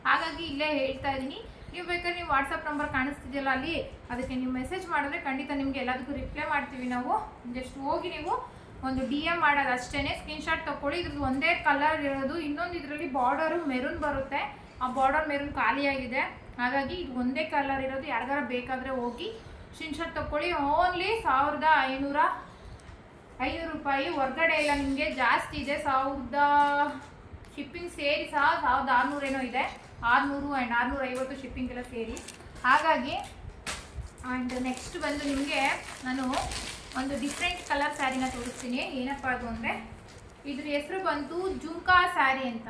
ಹಾಗಾಗಿ ಇಲ್ಲೇ ಹೇಳ್ತಾ ಇದ್ದೀನಿ. ನೀವು ಬೇಕಾದ್ರೆ ನೀವು ವಾಟ್ಸಪ್ ನಂಬರ್ ಕಾಣಿಸ್ತಿದೆಯಲ್ಲ ಅಲ್ಲಿ, ಅದಕ್ಕೆ ನೀವು ಮೆಸೇಜ್ ಮಾಡಿದ್ರೆ ಖಂಡಿತ ನಿಮಗೆ ಎಲ್ಲದಕ್ಕೂ ರಿಪ್ಲೈ ಮಾಡ್ತೀವಿ ನಾವು. ಜಸ್ಟ್ ಹೋಗಿ ನೀವು ಒಂದು ಡಿ ಎಂ ಮಾಡೋದು ಅಷ್ಟೇ ಸ್ಕ್ರೀನ್ಶಾಟ್ ತೊಗೊಳ್ಳಿ ಇದ್ರದ್ದು ಒಂದೇ ಕಲರ್ ಇರೋದು. ಇನ್ನೊಂದು ಇದರಲ್ಲಿ ಬಾರ್ಡರು ಮೆರೂನ್ ಬರುತ್ತೆ. ಆ ಬಾರ್ಡರ್ ಮೆರೂನ್ ಖಾಲಿಯಾಗಿದೆ. ಹಾಗಾಗಿ ಇದು ಒಂದೇ ಕಲರ್ ಇರೋದು. ಯಾರಿಗಾರ ಬೇಕಾದರೆ ಹೋಗಿ ಸ್ಕ್ರೀನ್ಶಾಟ್ ತಗೊಳ್ಳಿ ಓನ್ಲಿ ಸಾವಿರದ ಐನೂರ ಐನೂರು ರೂಪಾಯಿ. ಹೊರ್ಗಡೆ ಇಲ್ಲ ನಿಮಗೆ ಜಾಸ್ತಿ ಇದೆ. ಸಾವಿರದ ಶಿಪ್ಪಿಂಗ್ ಸೇರಿ ಸಹ ಸಾವಿರದ ಆರುನೂರೇನೋ ಇದೆ. ಆರುನೂರು ಆ್ಯಂಡ್ ಆರುನೂರ ಐವತ್ತು ಶಿಪ್ಪಿಂಗ್ ಎಲ್ಲ ಸೇರಿ. ಹಾಗಾಗಿ ಆ್ಯಂಡ್ ನೆಕ್ಸ್ಟ್ ಬಂದು ನಿಮಗೆ ನಾನು ಒಂದು ಡಿಫ್ರೆಂಟ್ ಕಲರ್ ಸ್ಯಾರಿನ ತೋರಿಸ್ತೀನಿ. ಏನಪ್ಪ ಅದು ಅಂದರೆ, ಇದ್ರ ಹೆಸರು ಬಂತು ಜುಮ್ಕಾ ಸ್ಯಾರಿ ಅಂತ.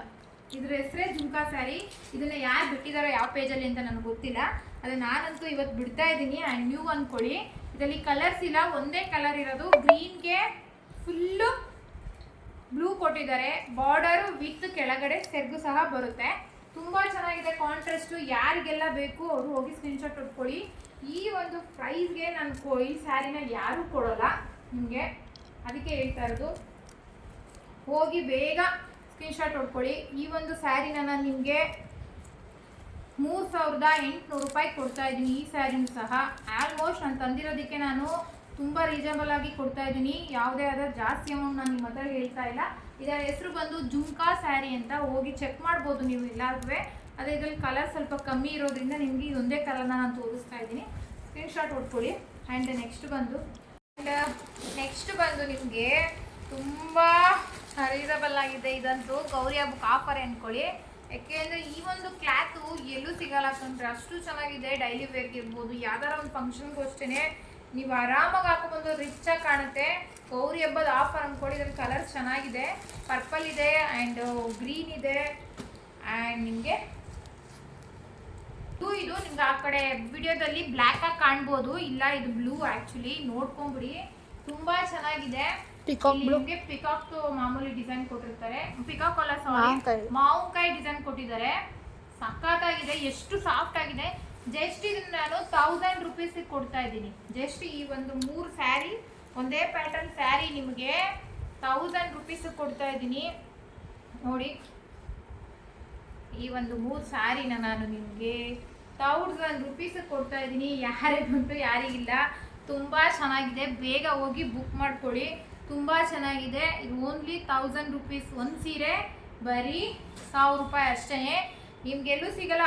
ಇದ್ರ ಹೆಸರೇ ಜುಂಕಾ ಸ್ಯಾರಿ ಇದನ್ನು ಯಾರು ಬಿಟ್ಟಿದಾರೋ ಯಾವ ಪೇಜಲ್ಲಿ ಅಂತ ನನಗೆ ಗೊತ್ತಿಲ್ಲ. ಅದು ನಾನಂತೂ ಇವತ್ತು ಬಿಡ್ತಾ ಇದ್ದೀನಿ ಆ್ಯಂಡ್ ನ್ಯೂ ಅಂದ್ಕೊಳ್ಳಿ ಇದರಲ್ಲಿ ಕಲರ್ಸ್ ಇಲ್ಲ, ಒಂದೇ ಕಲರ್ ಇರೋದು ಗ್ರೀನ್ಗೆ ಫುಲ್ಲು ಬ್ಲೂ ಕೊಟ್ಟಿದ್ದಾರೆ. ಬಾರ್ಡರು ವಿತ್ ಕೆಳಗಡೆ ಸೆರ್ಗು ಸಹ ಬರುತ್ತೆ. ತುಂಬ ಚೆನ್ನಾಗಿದೆ ಕಾಂಟ್ರೆಸ್ಟು ಯಾರಿಗೆಲ್ಲ ಬೇಕು ಅವರು ಹೋಗಿ ಸ್ಕ್ರೀನ್ಶಾಟ್ ಹೊಡ್ಕೊಳ್ಳಿ. ಈ ಒಂದು ಪ್ರೈಸ್ಗೆ ನಾನು ಈ ಸ್ಯಾರಿನ ಯಾರೂ ಕೊಡೋಲ್ಲ ನಿಮಗೆ. ಅದಕ್ಕೆ ಹೇಳ್ತಾ ಇರೋದು, ಹೋಗಿ ಬೇಗ ಸ್ಕ್ರೀನ್ಶಾಟ್ ಹೊಡ್ಕೊಳ್ಳಿ. ಈ ಒಂದು ಸ್ಯಾರಿನ ನಾನು ನಿಮಗೆ ಮೂರು ಸಾವಿರದ ಎಂಟುನೂರು ರೂಪಾಯಿ ಕೊಡ್ತಾ ಇದ್ದೀನಿ. ಈ ಸ್ಯಾರಿನೂ ಸಹ ಆಲ್ಮೋಸ್ಟ್ ನಾನು ತಂದಿರೋದಕ್ಕೆ ನಾನು ತುಂಬ ರೀಸನಬಲ್ ಆಗಿ ಕೊಡ್ತಾ ಇದ್ದೀನಿ. ಯಾವುದೇ ಆದ ಜಾಸ್ತಿ ಅಮೌಂಟ್ ನಾನು ನಿಮ್ಮ ಹತ್ರ ಹೇಳ್ತಾ ಇಲ್ಲ. ಇದರ ಹೆಸರು ಬಂದು ಜುಮ್ಕಾ ಸ್ಯಾರಿ ಅಂತ ಹೋಗಿ ಚೆಕ್ ಮಾಡ್ಬೋದು ನೀವು ಎಲ್ಲಾದ್ರೂ ಅದೇ ಇದರಲ್ಲಿ ಕಲರ್ ಸ್ವಲ್ಪ ಕಮ್ಮಿ ಇರೋದ್ರಿಂದ ನಿಮಗೆ ಇದೊಂದೇ ಕಲರ್ನ ನಾನು ತೋರಿಸ್ತಾ ಇದ್ದೀನಿ. ಸ್ಕ್ರೀನ್ಶಾಟ್ ಹೊಡ್ಕೊಳ್ಳಿ. ಆ್ಯಂಡ್ ನೆಕ್ಸ್ಟ್ ಬಂದು. ಆ್ಯಂಡ್ ನೆಕ್ಸ್ಟ್ ಬಂದು ನಿಮಗೆ ತುಂಬ ರೀಸನಬಲ್ ಆಗಿದೆ. ಇದಂತೂ ಗೌರಿ ಹಬ್ಬಕ್ಕೆ ಆಫರ್ ಅಂದ್ಕೊಳ್ಳಿ ಯಾಕೆಂದರೆ ಈ ಒಂದು ಕ್ಲಾತು ಎಲ್ಲೂ ಸಿಗಲ್ಲ ಕಂಡ್ರೆ ಅಷ್ಟು ಚೆನ್ನಾಗಿದೆ ಡೈಲಿ ವೇರ್ಗೆ ಇರ್ಬೋದು. ಯಾವ್ದಾರ ಒಂದು ಫಂಕ್ಷನ್ಗೂ ನೀವು ಆರಾಮಾಗಿ ಹಾಕೊಂಬಂದು ರಿಚ್ ಆಗಿ ಕಾಣುತ್ತೆ. ಗೌರಿ ಹಬ್ಬದ ಆಫರ್ ಅಂದ್ಕೊಳ್ಳಿ ಇದ್ರ ಕಲರ್ ಚೆನ್ನಾಗಿದೆ. ಪರ್ಪಲ್ ಇದೆ ಆ್ಯಂಡ್ ಗ್ರೀನ್ ಇದೆ. ಆ್ಯಂಡ್ ನಿಮಗೆ? ಇದು ಇದು ನಿಮ್ಗೆ ಆ ಕಡೆ ವಿಡಿಯೋದಲ್ಲಿ ಬ್ಲ್ಯಾಕ್ ಆಗಿ ಕಾಣ್ಬೋದು. ಇಲ್ಲ, ಇದು ಬ್ಲೂ ಆ್ಯಕ್ಚುಲಿ ನೋಡ್ಕೊಂಬಿಡಿ. ತುಂಬಾ ಚೆನ್ನಾಗಿದೆ. Blue. ನಿಮಗೆ ಪಿಕಾಕ್ ಮಾಮೂಲಿ ಡಿಸೈನ್ ಕೊಟ್ಟಿರ್ತಾರೆ. ಪಿಕಾಕ್ ಅಲ್ಲ ಸಾರಿ ಮಾವಿನ್ಕಾಯಿ. ಡಿಸೈನ್ ಕೊಟ್ಟಿದ್ದಾರೆ. ಸಖತ್ತಾಗಿದೆ ಎಷ್ಟು ಸಾಫ್ಟ್ ಆಗಿದೆ. ಜಸ್ಟ್ ಇದನ್ನ ನಾನು ತೌಸಂಡ್ ರುಪೀಸ್ ಕೊಡ್ತಾ ಇದ್ದೀನಿ. ಜಸ್ಟ್ ಈ ಒಂದು ಮೂರು ಸ್ಯಾರಿ ಒಂದೇ ಪ್ಯಾಟರ್ನ್ ಸ್ಯಾರಿ ನಿಮಗೆ ತೌಸಂಡ್ ರುಪೀಸ್ ಕೊಡ್ತಾ ಇದ್ದೀನಿ. ನೋಡಿ. ಈ ಒಂದು ಮೂರು ಸ್ಯಾರಿನ ನಾನು ನಿಮಗೆ ತೌಸಂಡ್ ರುಪೀಸ್ ಕೊಡ್ತಾ ಇದ್ದೀನಿ. ಯಾರಿಗಂತೂ ಯಾರಿಗಿಲ್ಲ ತುಂಬ ಚೆನ್ನಾಗಿದೆ. ಬೇಗ ಹೋಗಿ ಬುಕ್ ಮಾಡ್ಕೊಳ್ಳಿ. ತುಂಬ ಚೆನ್ನಾಗಿದೆ. ಇದು ಓನ್ಲಿ ತೌಸಂಡ್ ರುಪೀಸ್ ಒಂದು ಸೀರೆ. ಬರೀ ಸಾವಿರ ರೂಪಾಯಿ ಅಷ್ಟೇ ನಿಮ್ಗೆಲ್ಲೂ ಸಿಗಲ್ಲ.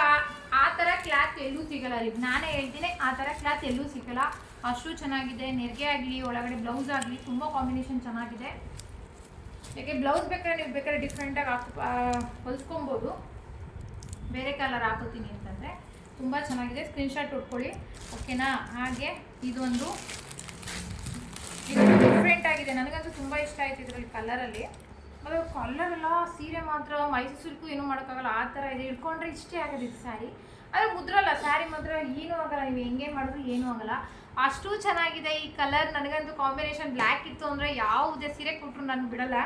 ಆ- ಥರ ಕ್ಲಾತ್ ಎಲ್ಲೂ ಸಿಗಲ್ಲ ರೀ. ನಾನೇ ಹೇಳ್ತೀನಿ, ಆ ಥರ ಕ್ಲಾತ್ ಎಲ್ಲೂ ಸಿಗಲ್ಲ. ಅಷ್ಟು ಚೆನ್ನಾಗಿದೆ. ನೆರಿಗೆ ಆಗಲಿ, ಒಳಗಡೆ ಬ್ಲೌಸ್ ಆಗಲಿ, ತುಂಬ ಕಾಂಬಿನೇಷನ್ ಚೆನ್ನಾಗಿದೆ. ಯಾಕೆ ಬ್ಲೌಸ್ ಬೇಕಾದ್ರೆ ನೀವು ಬೇಕಾದ್ರೆ ಡಿಫ್ರೆಂಟಾಗಿ ಹಾಕ್ ಹೊಲಿಸ್ಕೊಬೋದು. ಬೇರೆ ಕಲರ್ ಹಾಕೋತೀನಿ ಅಂತಂದರೆ ತುಂಬ ಚೆನ್ನಾಗಿದೆ. ಸ್ಕ್ರೀನ್ಶಾಟ್ ಉಟ್ಕೊಳ್ಳಿ. ಓಕೆನಾ ಹಾಗೆ ಇದೊಂದು ಆಗಿದೆ ನನಗಂತೂ ತುಂಬ ಇಷ್ಟ ಆಯ್ತು ಇದರಲ್ಲಿ ಕಲರಲ್ಲಿ ಅದು ಕಲರ್ ಎಲ್ಲ ಸೀರೆ ಮಾತ್ರ, ಮೈಸೂರು ಸಿಲ್ಕು ಏನೂ ಮಾಡೋಕ್ಕಾಗಲ್ಲ. ಆ ಥರ ಇದೆ. ಇಟ್ಕೊಂಡ್ರೆ ಇಷ್ಟೇ ಆಗೋದು ಇದು ಸ್ಯಾರಿ ಆದರೆ ಮುದ್ರಲ್ಲ ಸ್ಯಾರಿ ಮಾತ್ರ ಏನೂ ಆಗಲ್ಲ. ನೀವು ಹೆಂಗೆ ಮಾಡಿದ್ರು ಏನೂ ಆಗಲ್ಲ. ಅಷ್ಟು ಚೆನ್ನಾಗಿದೆ ಈ ಕಲರ್ ನನಗಂತೂ ಕಾಂಬಿನೇಷನ್ ಬ್ಲ್ಯಾಕ್ ಇತ್ತು ಅಂದರೆ ಯಾವುದೇ ಸೀರೆ ಕೊಟ್ಟರು ನಾನು ಬಿಡಲ್ಲ.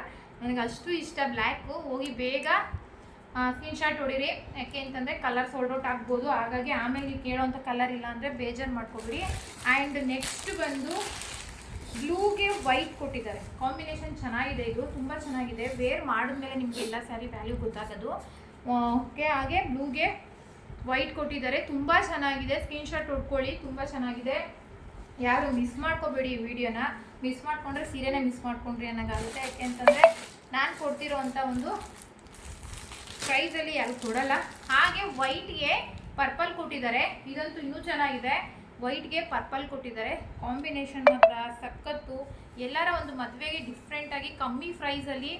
ನನಗೆ ಅಷ್ಟು ಇಷ್ಟ ಬ್ಲ್ಯಾಕು ಹೋಗಿ ಬೇಗ ಸ್ಕ್ರೀನ್ ಶಾಟ್ ಹೊಡಿರಿ. ಯಾಕೆ ಅಂತಂದರೆ ಕಲರ್ ಸೋಲ್ಡ್ ಔಟ್ ಆಗ್ಬೋದು. ಹಾಗಾಗಿ ಆಮೇಲೆ ನೀವು ಕೇಳೋವಂಥ ಕಲರ್ ಇಲ್ಲ ಅಂದರೆ ಬೇಜಾರು ಮಾಡ್ಕೊಬಿಡಿ. ಆ್ಯಂಡ್ ನೆಕ್ಸ್ಟ್ ಬಂದು ಬ್ಲೂಗೆ ವೈಟ್ ಕೊಟ್ಟಿದ್ದಾರೆ. ಕಾಂಬಿನೇಷನ್ ಚೆನ್ನಾಗಿದೆ ಇದು, ತುಂಬ ಚೆನ್ನಾಗಿದೆ. ವೇರ್ ಮಾಡಿದ್ಮೇಲೆ ನಿಮಗೆ ಎಲ್ಲ ಸ್ಯಾರಿ ವ್ಯಾಲ್ಯೂ ಗೊತ್ತಾಗೋದು. ಓಕೆ, ಹಾಗೆ ಬ್ಲೂಗೆ ವೈಟ್ ಕೊಟ್ಟಿದ್ದಾರೆ. ತುಂಬ ಚೆನ್ನಾಗಿದೆ. ಸ್ಕ್ರೀನ್ಶಾಟ್ ಹೊಡ್ಕೊಳ್ಳಿ, ತುಂಬ ಚೆನ್ನಾಗಿದೆ. ಯಾರು ಮಿಸ್ ಮಾಡ್ಕೋಬೇಡಿ ಈ ವಿಡಿಯೋನ. ಮಿಸ್ ಮಾಡಿಕೊಂಡ್ರೆ ಸೀರೆನೇ ಮಿಸ್ ಮಾಡ್ಕೊಂಡ್ರಿ ಅನ್ನೋಂಗಾಗುತ್ತೆ ಯಾಕೆ ಅಂತಂದರೆ ನಾನು ಕೊಡ್ತಿರೋವಂಥ ಒಂದು ಪ್ರೈಸಲ್ಲಿ ಯಾರು ಕೊಡಲ್ಲ. ಹಾಗೆ ವೈಟ್ಗೆ ಪರ್ಪಲ್ ಕೊಟ್ಟಿದ್ದಾರೆ. ಇದಂತೂ ಇನ್ನೂ ಚೆನ್ನಾಗಿದೆ. ವೈಟ್ಗೆ ಪರ್ಪಲ್ ಕೊಟ್ಟಿದ್ದಾರೆ. ಕಾಂಬಿನೇಷನ್ ಮಾತ್ರ, ಸಖತ್ತು. ಎಲ್ಲರ ಒಂದು ಮದುವೆಗೆ ಡಿಫ್ರೆಂಟಾಗಿ ಕಮ್ಮಿ ಪ್ರೈಸಲ್ಲಿ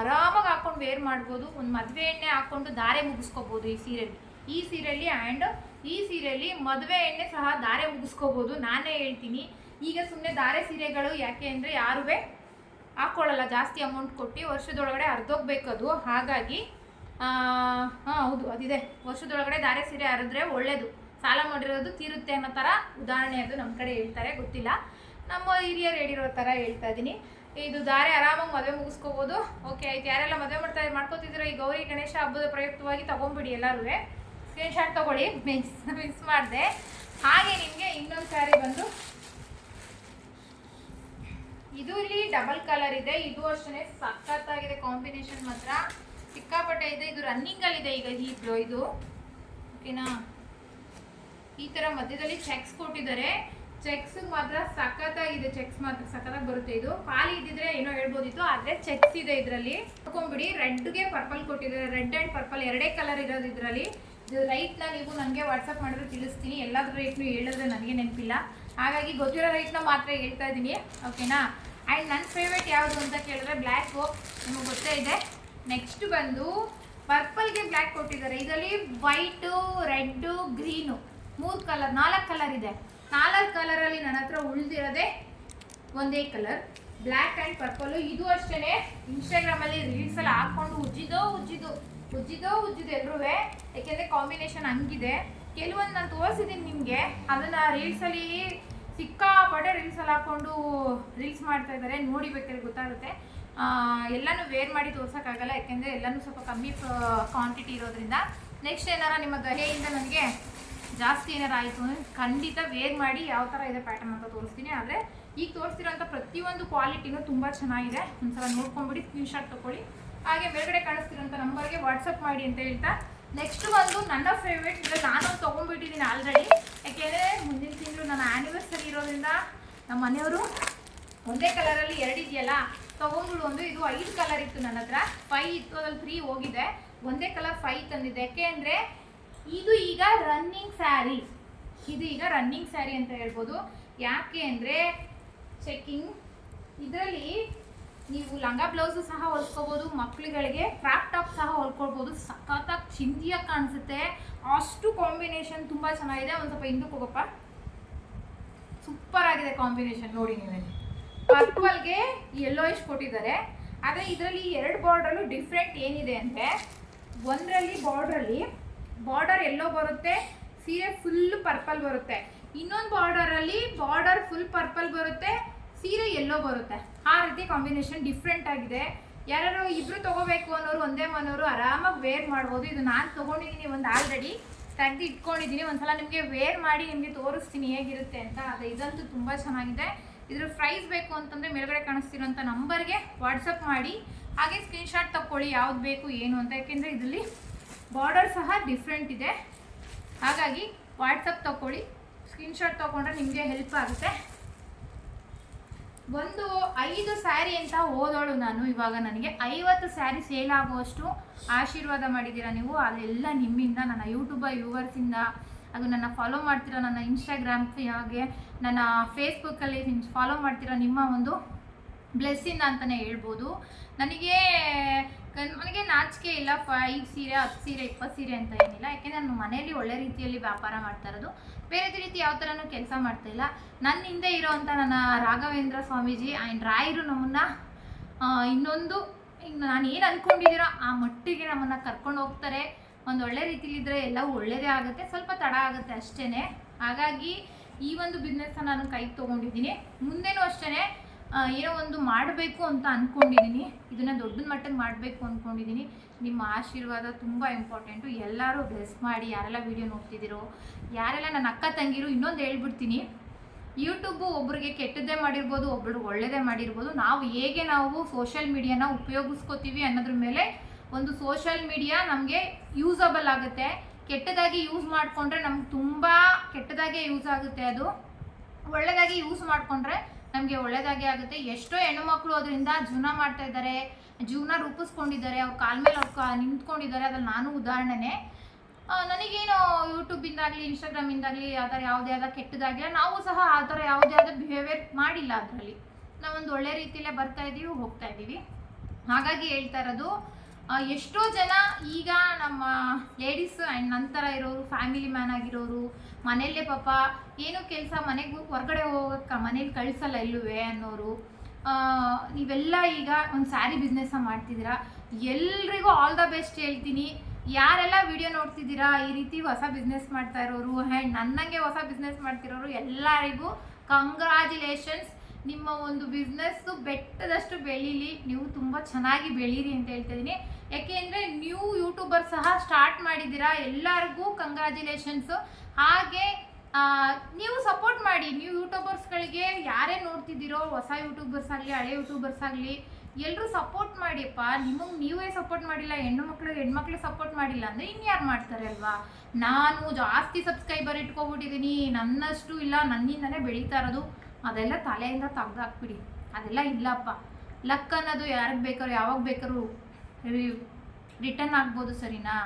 ಆರಾಮಾಗಿ ಹಾಕೊಂಡು ವೇರ್ ಮಾಡ್ಬೋದು. ಒಂದು ಮದುವೆ ಎಣ್ಣೆ ಹಾಕ್ಕೊಂಡು ದಾರೆ ಮುಗಿಸ್ಕೋಬೋದು ಈ ಸೀರೆಯಲ್ಲಿ ಈ ಸೀರೆಯಲ್ಲಿ ಆ್ಯಂಡ್ ಈ ಸೀರೆಯಲ್ಲಿ ಮದುವೆ ಎಣ್ಣೆ ಸಹ ದಾರೆ ಮುಗಿಸ್ಕೋಬೋದು. ನಾನೇ ಹೇಳ್ತೀನಿ. ಈಗ ಸುಮ್ಮನೆ ದಾರೆ ಸೀರೆಗಳು ಯಾಕೆ ಅಂದರೆ ಯಾರೂ ಹಾಕ್ಕೊಳ್ಳಲ್ಲ ಜಾಸ್ತಿ ಅಮೌಂಟ್ ಕೊಟ್ಟು ವರ್ಷದೊಳಗಡೆ ಅರ್ಧೋಗ್ಬೇಕದು. ಹಾಗಾಗಿ ಹಾಂ, ಹೌದು, ಅದಿದೆ. ವರ್ಷದೊಳಗಡೆ ದಾರೆ ಸೀರೆ ಹರಿದ್ರೆ ಒಳ್ಳೇದು. ಸಾಲ ಮಾಡಿರೋದು ತೀರುತ್ತೆ ಅನ್ನೋ ಥರ ಉದಾಹರಣೆ ಅದು ನಮ್ಮ ಕಡೆ ಹೇಳ್ತಾರೆ, ಗೊತ್ತಿಲ್ಲ. ನಮ್ಮ ಹಿರಿಯರು ಹೇಳಿರೋ ಥರ ಹೇಳ್ತಾ ಇದ್ದೀನಿ ಇದು ದಾರೆ ಆರಾಮಾಗಿ ಮದುವೆ ಮುಗಿಸ್ಕೋಬೋದು. ಓಕೆ ಆಯ್ತು. ಯಾರೆಲ್ಲ ಮದುವೆ ಮಾಡ್ತಾ ಮಾಡ್ಕೋತಿದ್ದೀರೋ ಈ ಗೌರಿ, ಗಣೇಶ ಹಬ್ಬದ ಪ್ರಯುಕ್ತವಾಗಿ ತೊಗೊಂಬಿಡಿ ಎಲ್ಲರೂ ಸ್ಕ್ರೀನ್ಶಾಟ್ ತೊಗೊಳ್ಳಿ. ಮಿಸ್ ಮಿಸ್ ಮಾಡಿದೆ. ಹಾಗೆ ನಿಮಗೆ ಇನ್ನೊಂದು ಸ್ಯಾರಿ ಬಂದು ಇದು ಇಲ್ಲಿ ಡಬಲ್ ಕಲರ್ ಇದೆ. ಇದು ಅಷ್ಟೇ ಸಖತ್ತಾಗಿದೆ ಕಾಂಬಿನೇಷನ್ ಮಾತ್ರ. ಸಿಕ್ಕಾಪಟ್ಟೆ ಇದೆ. ಇದು ರನ್ನಿಂಗ್ ಅಲ್ಲಿ ಇದೆ ಈಗ ಇದು. ಇದು ಓಕೆನಾ ಈ ತರ ಮಧ್ಯದಲ್ಲಿ ಚೆಕ್ಸ್ ಕೊಟ್ಟಿದ್ದಾರೆ. ಚೆಕ್ಸ್ ಮಾತ್ರ ಸಖತ್ತಾಗಿದೆ ಚೆಕ್ಸ್ ಮಾತ್ರ ಸಖತ್ತಾಗಿ ಬರುತ್ತೆ ಇದು. ಖಾಲಿ ಇದ್ದಿದ್ರೆ ಏನೋ ಹೇಳ್ಬೋದಿತ್ತು, ಆದ್ರೆ ಚೆಕ್ಸ್ ಇದೆ ಇದರಲ್ಲಿ. ರೆಡ್ ರೆಡ್ಗೆ ಪರ್ಪಲ್ ಕೊಟ್ಟಿದ್ದಾರೆ, ರೆಡ್ ಅಂಡ್ ಪರ್ಪಲ್ ಎರಡೇ ಕಲರ್ ಇರೋದು ಇದರಲ್ಲಿ. ಇದು ರೈಟ್ನ ನೀವು ನನಗೆ ವಾಟ್ಸಪ್ ಮಾಡಿದ್ರೆ ತಿಳಿಸ್ತೀನಿ, ಎಲ್ಲಾದ್ರ ರೇಟ್ನು ಹೇಳಿದ್ರೆ ನನಗೆ ನೆನಪಿಲ್ಲ. ಹಾಗಾಗಿ ಗೊತ್ತಿರೋ ರೈಟ್ನ ಮಾತ್ರ ಹೇಳ್ತಾ ಇದ್ದೀನಿ ಓಕೆನಾ ಆ್ಯಂಡ್ ನನ್ನ ಫೇವ್ರೇಟ್ ಯಾವುದು ಅಂತ ಕೇಳಿದ್ರೆ ಬ್ಲ್ಯಾಕು ನಿಮಗೆ ಗೊತ್ತೇ ಇದೆ. ನೆಕ್ಸ್ಟ್ ಬಂದು ಪರ್ಪಲ್ಗೆ ಬ್ಲ್ಯಾಕ್ ಕೊಟ್ಟಿದ್ದಾರೆ. ಇದರಲ್ಲಿ ವೈಟು ರೆಡ್ಡು ಗ್ರೀನು ಮೂರು ಕಲರ್, ನಾಲ್ಕು ಕಲರ್ ಇದೆ. ನಾಲ್ಕು ಕಲರಲ್ಲಿ ನನ್ನ ಹತ್ರ ಉಳಿದಿರೋದೇ ಒಂದೇ ಕಲರ್. ಬ್ಲ್ಯಾಕ್ ಆ್ಯಂಡ್ ಪರ್ಪಲ್ ಇದು ಅಷ್ಟೇ ಇನ್ಸ್ಟಾಗ್ರಾಮಲ್ಲಿ ರೀಲ್ಸಲ್ಲಿ ಹಾಕ್ಕೊಂಡು ಉಜ್ಜಿದೋ ಉಜ್ಜಿದ್ದು ಉಜ್ಜಿದೋ ಉಜ್ಜಿದ್ದು ಎಲ್ಲರೂ ಯಾಕೆಂದರೆ ಕಾಂಬಿನೇಷನ್ ಹಂಗಿದೆ. ಕೆಲವೊಂದು ನಾನು ತೋರಿಸಿದ್ದೀನಿ ನಿಮಗೆ. ಅದನ್ನು ರೀಲ್ಸಲ್ಲಿ ಸಿಕ್ಕಾಪಟ್ಟೆ ರೀಲ್ಸಲ್ಲಿ ಹಾಕ್ಕೊಂಡು ರೀಲ್ಸ್ ಮಾಡ್ತಾ ಇದ್ದಾರೆ ನೋಡಿ ಬೇಕಾದ್ರೆ ಗೊತ್ತಾಗುತ್ತೆ. ಎಲ್ಲನೂ ವೇರ್ ಮಾಡಿ ತೋರ್ಸೋಕ್ಕಾಗಲ್ಲ. ಯಾಕೆಂದರೆ ಎಲ್ಲನೂ ಸ್ವಲ್ಪ ಕಮ್ಮಿ ಕ್ವಾಂಟಿಟಿ ಇರೋದ್ರಿಂದ. ನೆಕ್ಸ್ಟ್ ಏನಾರ ನಿಮ್ಮ ದಯೆಯಿಂದ ನನಗೆ ಜಾಸ್ತಿ ಏನಾರು ಆಯಿತು ಅಂದರೆ ಖಂಡಿತ ವೇರ್ ಮಾಡಿ ಯಾವ ಥರ ಇದೆ ಪ್ಯಾಟರ್ನ್ ಅಂತ ತೋರಿಸ್ತೀನಿ. ಆದರೆ ಈಗ ತೋರಿಸ್ತಿರೋಂಥ ಪ್ರತಿಯೊಂದು ಕ್ವಾಲಿಟಿನೂ ತುಂಬ ಚೆನ್ನಾಗಿದೆ. ಒಂದ್ಸಲ ನೋಡ್ಕೊಂಬಿಡಿ ಸ್ಕ್ರೀನ್ಶಾಟ್ ತೊಗೊಳ್ಳಿ ಹಾಗೆ ಮೇಲ್ಗಡೆ ಕಾಣಿಸ್ತಿರೋಂಥ ನಂಬರ್ಗೆ ವಾಟ್ಸಪ್ ಮಾಡಿ ಅಂತ ಹೇಳ್ತಾ. ನೆಕ್ಸ್ಟ್ ಬಂದು ನನ್ನ ಫೇವ್ರೇಟ್ ಇದ್ರೆ ನಾನು ತೊಗೊಂಡ್ಬಿಟ್ಟಿದ್ದೀನಿ ಆಲ್ರೆಡಿ ಯಾಕೆಂದರೆ ಮುಂದಿನ ತಿಂಗಳು ನನ್ನ ಆ್ಯನಿವರ್ಸರಿ ಇರೋದ್ರಿಂದ ನಮ್ಮ ಮನೆಯವರು ಒಂದೇ ಕಲರಲ್ಲಿ ಎರಡಿದೆಯಲ್ಲ ತೊಗೊಂಡ್ಬಿಡು ಒಂದು. ಇದು ಐದು ಕಲರ್ ಇತ್ತು ನನ್ನ ಹತ್ರ. ಫೈ ಇತ್ತು, ಅದ್ರಲ್ಲಿ ತ್ರೀ ಹೋಗಿದೆ. ಒಂದೇ ಕಲರ್ ಫೈ ತಂದಿದ್ದೆ ಯಾಕೆ ಅಂದರೆ ಇದು ಈಗ ರನ್ನಿಂಗ್ ಸ್ಯಾರಿ ಇದು ಈಗ ರನ್ನಿಂಗ್ ಸ್ಯಾರಿ ಅಂತ ಹೇಳ್ಬೋದು. ಯಾಕೆ ಅಂದರೆ ಚೆಕ್ಕಿಂಗ್ ಇದರಲ್ಲಿ ನೀವು ಲಂಗ ಬ್ಲೌಸು ಸಹ ಹೊಲ್ಕೋಬೋದು ಮಕ್ಕಳುಗಳಿಗೆ ಕ್ರಾಪ್ ಟಾಪ್ ಸಹ ಹೊಲ್ಕೊಳ್ಬೋದು. ಸಖತ್ತಾಗಿ ಚಿಂದಿಯಾಗಿ ಕಾಣಿಸುತ್ತೆ. ಅಷ್ಟು ಕಾಂಬಿನೇಷನ್ ತುಂಬ ಚೆನ್ನಾಗಿದೆ. ಒಂದು ಸ್ವಲ್ಪ ಹಿಂದಕ್ಕೆ ಹೋಗಪ್ಪ. ಸೂಪರ್ ಆಗಿದೆ ಕಾಂಬಿನೇಷನ್ ನೋಡಿ ನೀವೇ. ಪರ್ಪಲ್ಗೆ ಯೆಲ್ಲೋಯಿಶ್ ಕೊಟ್ಟಿದ್ದಾರೆ. ಆದರೆ ಇದರಲ್ಲಿ ಎರಡು ಬಾರ್ಡ್ರಲ್ಲೂ ಡಿಫ್ರೆಂಟ್ ಏನಿದೆ ಅಂದರೆ, ಒಂದರಲ್ಲಿ ಬಾರ್ಡ್ರಲ್ಲಿ ಬಾರ್ಡರ್ ಎಲ್ಲೋ ಬರುತ್ತೆ, ಸೀರೆ ಫುಲ್ ಪರ್ಪಲ್ ಬರುತ್ತೆ. ಇನ್ನೊಂದು ಬಾರ್ಡರಲ್ಲಿ ಬಾರ್ಡರ್ ಫುಲ್ ಪರ್ಪಲ್ ಬರುತ್ತೆ, ಸೀರೆ ಎಲ್ಲೋ ಬರುತ್ತೆ. ಆ ರೀತಿ ಕಾಂಬಿನೇಷನ್ ಡಿಫ್ರೆಂಟ್ ಆಗಿದೆ. ಯಾರು ಇಬ್ರು ತಗೋಬೇಕು ಅನ್ನೋರು, ಒಂದೇ ಮನೋರು ಆರಾಮಾಗಿ ವೇರ್ ಮಾಡ್ಬೋದು. ಇದು ನಾನು ತೊಗೊಂಡಿದ್ದೀನಿ ಒಂದು ಆಲ್ರೆಡಿ ತೆಗೆದು ಇಟ್ಕೊಂಡಿದ್ದೀನಿ ಒಂದ್ಸಲ ನಿಮಗೆ ವೇರ್ ಮಾಡಿ ನಿಮಗೆ ತೋರಿಸ್ತೀನಿ ಹೇಗಿರುತ್ತೆ ಅಂತ. ಅದು ಇದಂತೂ ತುಂಬ ಚೆನ್ನಾಗಿದೆ. ಇದ್ರ ಪ್ರೈಸ್ ಬೇಕು ಅಂತಂದರೆ ಮೇಲ್ಗಡೆ ಕಾಣಿಸ್ತಿರೋಂಥ ನಂಬರ್ಗೆ ವಾಟ್ಸಪ್ ಮಾಡಿ, ಹಾಗೆ ಸ್ಕ್ರೀನ್ಶಾಟ್ ತಗೊಳ್ಳಿ ಯಾವ್ದು ಬೇಕು, ಏನು ಅಂತ. ಯಾಕೆಂದರೆ ಇದರಲ್ಲಿ ಬಾರ್ಡರ್ ಸಹ ಡಿಫ್ರೆಂಟ್ ಇದೆ. ಹಾಗಾಗಿ ವಾಟ್ಸಪ್ ತಗೊಳ್ಳಿ ಸ್ಕ್ರೀನ್ಶಾಟ್ ತೊಗೊಂಡ್ರೆ ನಿಮಗೆ ಹೆಲ್ಪ್ ಆಗುತ್ತೆ. ಒಂದು ಐದು ಸ್ಯಾರಿ ಅಂತ ಓದೋಳು ನಾನು ಇವಾಗ ನನಗೆ. ಐವತ್ತು ಸ್ಯಾರಿ ಸೇಲ್ ಆಗುವಷ್ಟು ಆಶೀರ್ವಾದ ಮಾಡಿದ್ದೀರಾ ನೀವು? ಅದೆಲ್ಲ ನಿಮ್ಮಿಂದ, ನನ್ನ ಯೂಟ್ಯೂಬ ವ್ಯೂವರ್ಸಿಂದ ಅದು ನನ್ನ ಫಾಲೋ ಮಾಡ್ತಿರೋ ನನ್ನ ಇನ್ಸ್ಟಾಗ್ರಾಮ್ ಹಾಗೆ, ನನ್ನ ಫೇಸ್ಬುಕ್ಕಲ್ಲಿ ಫಾಲೋ ಮಾಡ್ತಿರೋ ನಿಮ್ಮ ಒಂದು ಬ್ಲೆಸ್ಸಿಂದ ಅಂತಲೇ ಹೇಳ್ಬೋದು. ನನಗೆ ಕನ್ ನನಗೆ ನಾಚಿಕೆ ಇಲ್ಲ. ಫೈವ್ ಸೀರೆ, ಹತ್ತು ಸೀರೆ, ಇಪ್ಪತ್ತು ಸೀರೆ ಅಂತ ಏನಿಲ್ಲ. ಯಾಕೆಂದರೆ ನಾನು ಮನೆಯಲ್ಲಿ ಒಳ್ಳೆ ರೀತಿಯಲ್ಲಿ ವ್ಯಾಪಾರ ಮಾಡ್ತಾ ಇರೋದು. ಬೇರೆ ರೀತಿ ಯಾವ ಥರನೂ ಕೆಲಸ ಮಾಡ್ತಾ ಇಲ್ಲ. ನನ್ನ ಹಿಂದೆ ಇರೋವಂಥ ನನ್ನ ರಾಘವೇಂದ್ರ ಸ್ವಾಮೀಜಿ ಆ್ಯಂಡ್ ರಾಯರು ನಮ್ಮನ್ನು ಇನ್ನೊಂದು ಇನ್ನು ನಾನು ಏನು ಅಂದ್ಕೊಂಡಿದ್ದೀರೋ ಆ ಮಟ್ಟಿಗೆ ನಮ್ಮನ್ನು ಕರ್ಕೊಂಡು ಹೋಗ್ತಾರೆ. ಒಂದು ಒಳ್ಳೆ ರೀತಿಲಿದ್ದರೆ ಎಲ್ಲವೂ ಒಳ್ಳೆಯದೇ ಆಗುತ್ತೆ. ಸ್ವಲ್ಪ ತಡ ಆಗುತ್ತೆ ಅಷ್ಟೇ ಹಾಗಾಗಿ ಈ ಒಂದು ಬಿಸ್ನೆಸ್ನ ನಾನು ಕೈಗೆ ತೊಗೊಂಡಿದ್ದೀನಿ. ಮುಂದೆನೂ ಅಷ್ಟೇ ಏನೋ ಒಂದು ಮಾಡಬೇಕು ಅಂತ ಅಂದ್ಕೊಂಡಿದ್ದೀನಿ ಇದನ್ನು ದೊಡ್ಡ ಮಟ್ಟಕ್ಕೆ ಮಾಡಬೇಕು ಅಂದ್ಕೊಂಡಿದ್ದೀನಿ ನಿಮ್ಮ ಆಶೀರ್ವಾದ ತುಂಬ ಇಂಪಾರ್ಟೆಂಟು ಎಲ್ಲರೂ ಬ್ಲೆಸ್ ಮಾಡಿ ಯಾರೆಲ್ಲ ವೀಡಿಯೋ ನೋಡ್ತಿದ್ದೀರೋ, ಯಾರೆಲ್ಲ ನನ್ನ ಅಕ್ಕ ತಂಗಿರು ಇನ್ನೊಂದು ಹೇಳ್ಬಿಡ್ತೀನಿ. ಯೂಟ್ಯೂಬು ಒಬ್ರಿಗೆ ಕೆಟ್ಟದ್ದೇ ಮಾಡಿರ್ಬೋದು, ಒಬ್ರು ಒಳ್ಳೇದೇ ಮಾಡಿರ್ಬೋದು. ನಾವು ಹೇಗೆ ನಾವು ಸೋಷಿಯಲ್ ಮೀಡಿಯಾನ ಉಪಯೋಗಿಸ್ಕೋತೀವಿ ಅನ್ನೋದ್ರ ಮೇಲೆ ಒಂದು ಸೋಷಿಯಲ್ ಮೀಡಿಯಾ ನಮಗೆ ಯೂಸಬಲ್ ಆಗುತ್ತೆ. ಕೆಟ್ಟದಾಗಿ ಯೂಸ್ ಮಾಡಿಕೊಂಡ್ರೆ ನಮ್ಗೆ ತುಂಬ ಕೆಟ್ಟದಾಗೆ ಯೂಸ್ ಆಗುತ್ತೆ ಅದು. ಒಳ್ಳೆಯದಾಗಿ ಯೂಸ್ ಮಾಡಿಕೊಂಡ್ರೆ ನಮಗೆ ಒಳ್ಳೇದಾಗಿ ಆಗುತ್ತೆ. ಎಷ್ಟೋ ಹೆಣ್ಣು ಮಕ್ಕಳು ಅದರಿಂದ ಜೀವನ ಮಾಡ್ತಾ ಇದ್ದಾರೆ. ಜೀವನ ರೂಪಿಸ್ಕೊಂಡಿದ್ದಾರೆ. ಅವ್ರ ಕಾಲ ಮೇಲೆ ಅವ್ರು ನಿಂತ್ಕೊಂಡಿದ್ದಾರೆ. ಅದ್ರಲ್ಲಿ ನಾನು ಉದಾಹರಣೆನೇ ನನಗೇನು ಯೂಟ್ಯೂಬಿಂದಾಗಲಿ, ಇನ್ಸ್ಟಾಗ್ರಾಮಿಂದಾಗಲಿ, ಆ ಥರ ಯಾವುದೇ ಆದ ಕೆಟ್ಟದಾಗಿಲ್ಲ ನಾವು ಸಹ ಆ ಥರ ಯಾವುದೇ ಆದ ಬಿಹೇವಿಯರ್ ಮಾಡಿಲ್ಲ ಅದರಲ್ಲಿ. ನಾವೊಂದು ಒಳ್ಳೆ ರೀತಿಯಲ್ಲೇ ಬರ್ತಾ ಇದ್ದೀವಿ ಹೋಗ್ತಾ ಇದ್ದೀವಿ ಹಾಗಾಗಿ ಹೇಳ್ತಾ ಇರೋದು ಎಷ್ಟೋ ಜನ ಈಗ ನಮ್ಮ ಲೇಡೀಸ್ ಆ್ಯಂಡ್ ನಂತರ ಇರೋರು ಫ್ಯಾಮಿಲಿ ಮ್ಯಾನ್ ಆಗಿರೋರು, ಮನೆಯಲ್ಲೇ ಪಾಪ ಏನು ಕೆಲಸ ಮನೆಗೂ ಹೊರಗಡೆ ಹೋಗಕ್ಕೆ ಮನೇಲಿ ಕಳಿಸಲ್ಲ ಇಲ್ಲುವೆ ಅನ್ನೋರು ನೀವೆಲ್ಲ ಈಗ ಒಂದು ಸ್ಯಾರಿ ಬಿಸ್ನೆಸ್ನ ಮಾಡ್ತಿದ್ದೀರಾ? ಎಲ್ರಿಗೂ ಆಲ್ ದ ಬೆಸ್ಟ್ ಹೇಳ್ತೀನಿ. ಯಾರೆಲ್ಲ ವಿಡಿಯೋ ನೋಡ್ತಿದ್ದೀರಾ, ಈ ರೀತಿ ಹೊಸ ಬಿಸ್ನೆಸ್ ಮಾಡ್ತಾ ಇರೋರು ಆ್ಯಂಡ್ ನನ್ನಂಗೆ ಹೊಸ ಬಿಸ್ನೆಸ್ ಮಾಡ್ತಿರೋರು ಎಲ್ಲರಿಗೂ ಕಂಗ್ರ್ಯಾಚುಲೇಷನ್ಸ್ ನಿಮ್ಮ ಒಂದು ಬಿಸ್ನೆಸ್ಸು ಬೆಟ್ಟದಷ್ಟು ಬೆಳೀಲಿ. ನೀವು ತುಂಬ ಚೆನ್ನಾಗಿ ಬೆಳೀರಿ ಅಂತ ಹೇಳ್ತಾ ಇದ್ದೀನಿ. ಯಾಕೆಂದರೆ ನ್ಯೂ ಯೂಟ್ಯೂಬರ್ ಸಹ ಸ್ಟಾರ್ಟ್ ಮಾಡಿದ್ದೀರಾ? ಎಲ್ಲರಿಗೂ ಕಂಗ್ರ್ಯಾಚುಲೇಷನ್ಸು ಹಾಗೆ ನೀವು ಸಪೋರ್ಟ್ ಮಾಡಿ. ನ್ಯೂ ಯೂಟ್ಯೂಬರ್ಸ್ಗಳಿಗೆ ಯಾರೇ ನೋಡ್ತಿದ್ದೀರೋ, ಹೊಸ ಯೂಟ್ಯೂಬರ್ಸ್ ಆಗಲಿ, ಹಳೆ ಯೂಟ್ಯೂಬರ್ಸ್ ಆಗಲಿ ಎಲ್ಲರೂ ಸಪೋರ್ಟ್ ಮಾಡಿಯಪ್ಪ ನಿಮಗೆ ನೀವೇ ಸಪೋರ್ಟ್ ಮಾಡಿಲ್ಲ, ಹೆಣ್ಣು ಮಕ್ಕಳು ಹೆಣ್ಮಕ್ಳು ಸಪೋರ್ಟ್ ಮಾಡಿಲ್ಲ ಅಂದರೆ ಇನ್ಯಾರು ಮಾಡ್ತಾರೆ ಅಲ್ವಾ? ನಾನು ಜಾಸ್ತಿ ಸಬ್ಸ್ಕ್ರೈಬರ್ ಇಟ್ಕೊಬಿಟ್ಟಿದ್ದೀನಿ ನನ್ನಷ್ಟು ಇಲ್ಲ, ನನ್ನಿಂದನೇ ಬೆಳೀತಾ ಇರೋದು. ಅದೆಲ್ಲ ತಲೆಯಿಂದ ತೆಗ್ದಾಕ್ಬಿಡಿ. ಅದೆಲ್ಲ ಇಲ್ಲಪ್ಪ. ಲಕ್ ಅನ್ನೋದು ಯಾರಿಗೆ ಬೇಕಾದ್ರೂ, ಯಾವಾಗ ಬೇಕಾದ್ರು ರಿಟರ್ನ್ ಆಗ್ಬೋದು ಸರಿನಾ?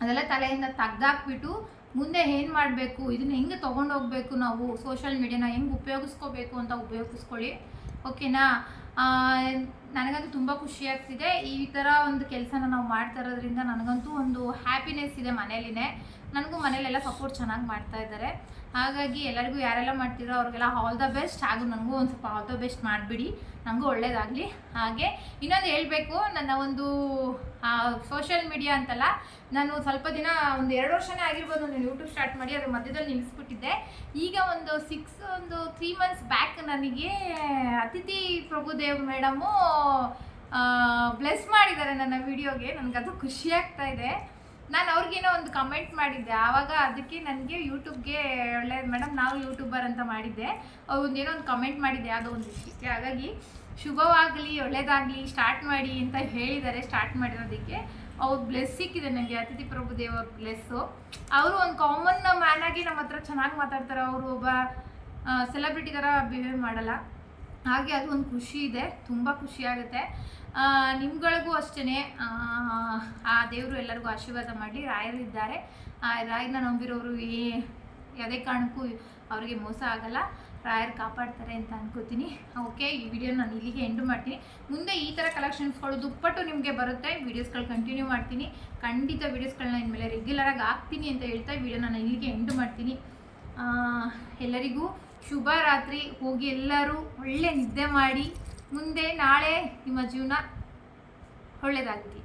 ಅದೆಲ್ಲ ತಲೆಯಿಂದ ತೆಗ್ದಾಕ್ಬಿಟ್ಟು ಮುಂದೆ ಏನು ಮಾಡಬೇಕು? ಇದನ್ನ ಹೆಂಗೆ ತೊಗೊಂಡೋಗ್ಬೇಕು ನಾವು? ಸೋಷಿಯಲ್ ಮೀಡಿಯಾನ ಹೆಂಗೆ ಉಪಯೋಗಿಸ್ಕೋಬೇಕು ಅಂತ ಉಪಯೋಗಿಸ್ಕೊಳ್ಳಿ. ಓಕೆನಾ ನನಗಂತೂ ತುಂಬ ಖುಷಿ ಆಗ್ತಿದೆ. ಈ ಥರ ಒಂದು ಕೆಲಸನ ನಾವು ಮಾಡ್ತಾ ಇರೋದ್ರಿಂದ ನನಗಂತೂ ಒಂದು ಹ್ಯಾಪಿನೆಸ್ ಇದೆ ಮನೇಲಿನೇ. ನನಗೂ ಮನೇಲೆಲ್ಲ ಸಪೋರ್ಟ್ ಚೆನ್ನಾಗಿ ಮಾಡ್ತಾ ಇದ್ದಾರೆ. ಹಾಗಾಗಿ ಎಲ್ಲರಿಗೂ ಯಾರೆಲ್ಲ ಮಾಡ್ತಿರೋ ಅವ್ರಿಗೆಲ್ಲ ಆಲ್ ದ ಬೆಸ್ಟ್ ಹಾಗೂ ನನಗೂ ಒಂದು ಸ್ವಲ್ಪ ಆಲ್ ದ ಬೆಸ್ಟ್ ಮಾಡಿಬಿಡಿ. ನನಗೂ ಒಳ್ಳೇದಾಗಲಿ. ಹಾಗೆ ಇನ್ನೊಂದು ಹೇಳಬೇಕು, ನನ್ನ ಒಂದು ಸೋಷಿಯಲ್ ಮೀಡಿಯಾ ಅಂತಲ್ಲ, ನಾನು ಸ್ವಲ್ಪ ದಿನ ಒಂದು ಎರಡು ವರ್ಷನೇ ಆಗಿರ್ಬೋದು ನಾನು ಯೂಟ್ಯೂಬ್ ಸ್ಟಾರ್ಟ್ ಮಾಡಿ ಅದ್ರ ಮಧ್ಯದಲ್ಲಿ ನಿಲ್ಲಿಸ್ಬಿಟ್ಟಿದ್ದೆ ಈಗ ಒಂದು ಸಿಕ್ಸ್ ಒಂದು ತ್ರೀ ಮಂತ್ಸ್ ಬ್ಯಾಕ್ ನನಗೆ ಅತಿಥಿ ಪ್ರಭುದೇವ್ ಮೇಡಮು ಬ್ಲೆಸ್ ಮಾಡಿದ್ದಾರೆ ನನ್ನ ವಿಡಿಯೋಗೆ ನನಗದು ಖುಷಿ ಆಗ್ತಾ ಇದೆ. ನಾನು ಅವ್ರಿಗೇನೋ ಒಂದು ಕಮೆಂಟ್ ಮಾಡಿದ್ದೆ. ಆವಾಗ ಅದಕ್ಕೆ ನನಗೆ ಯೂಟ್ಯೂಬ್ಗೆ ಒಳ್ಳೆಯದು ಮೇಡಮ್ ನಾವು ಯೂಟ್ಯೂಬರ್ ಅಂತ ಮಾಡಿದ್ದೆ. ಒಂದೇನೋ ಒಂದು ಕಮೆಂಟ್ ಮಾಡಿದ್ದೆ. ಯಾವುದೋ ಒಂದು ವಿಷಯಕ್ಕೆ. ಹಾಗಾಗಿ ಶುಭವಾಗಲಿ, ಒಳ್ಳೇದಾಗಲಿ ಸ್ಟಾರ್ಟ್ ಮಾಡಿ ಅಂತ ಹೇಳಿದ್ದಾರೆ ಸ್ಟಾರ್ಟ್ ಮಾಡಿರೋದಕ್ಕೆ. ಅವ್ರ ಬ್ಲೆಸ್ ಸಿಕ್ಕಿದೆ ನನಗೆ ಅತಿಥಿ ಪ್ರಭುದೇವ ಅವ್ರ ಬ್ಲೆಸ್ಸು ಅವರು ಒಂದು ಕಾಮನ್ ಮ್ಯಾನ್ ಆಗಿ ನಮ್ಮ ಹತ್ರ ಚೆನ್ನಾಗಿ ಮಾತಾಡ್ತಾರೆ. ಅವರು ಒಬ್ಬ ಸೆಲೆಬ್ರಿಟಿ ಥರ ಬಿಹೇವ್ ಮಾಡಲ್ಲ. ಹಾಗೆ ಅದು ಒಂದು ಖುಷಿ ಇದೆ ತುಂಬ ಖುಷಿ ಆಗುತ್ತೆ. ಆ, ನಿಮ್ಗಳಿಗೂ ಅಷ್ಟೇ ಆ ದೇವರು ಎಲ್ಲರಿಗೂ ಆಶೀರ್ವಾದ ಮಾಡಿ ರಾಯರು ಇದ್ದಾರೆ. ಆ ರಾಯರನ್ನ ನಂಬಿರೋರು ಏ ಯಾವುದೇ ಕಾರಣಕ್ಕೂ ಅವರಿಗೆ ಮೋಸ ಆಗಲ್ಲ. ರಾಯರ್ ಕಾಪಾಡ್ತಾರೆ ಅಂತ ಅನ್ಕೋತೀನಿ. ಓಕೆ ಈ ವಿಡಿಯೋ ನಾನು ಇಲ್ಲಿಗೆ ಎಂಡು ಮಾಡ್ತೀನಿ. ಮುಂದೆ ಈ ಥರ ಕಲೆಕ್ಷನ್ಸ್ಗಳು ದುಪ್ಪಟ್ಟು ನಿಮಗೆ ಬರುತ್ತೆ. ವೀಡಿಯೋಸ್ಗಳು ಕಂಟಿನ್ಯೂ ಮಾಡ್ತೀನಿ. ಖಂಡಿತ ವೀಡಿಯೋಸ್ಗಳನ್ನ ಇನ್ಮೇಲೆ ರೆಗ್ಯುಲರಾಗಿ ಹಾಕ್ತೀನಿ ಅಂತ ಹೇಳ್ತಾ ವಿಡಿಯೋ ನಾನು ಇಲ್ಲಿಗೆ ಎಂಡು ಮಾಡ್ತೀನಿ. ಎಲ್ಲರಿಗೂ ಶುಭ ರಾತ್ರಿ. ಹೋಗಿ ಎಲ್ಲರೂ ಒಳ್ಳೆ ನಿದ್ದೆ ಮಾಡಿ ಮುಂದೆ ನಾಳೆ ನಿಮ್ಮ ಜೀವನ ಒಳ್ಳೆಯದಾಗಲಿ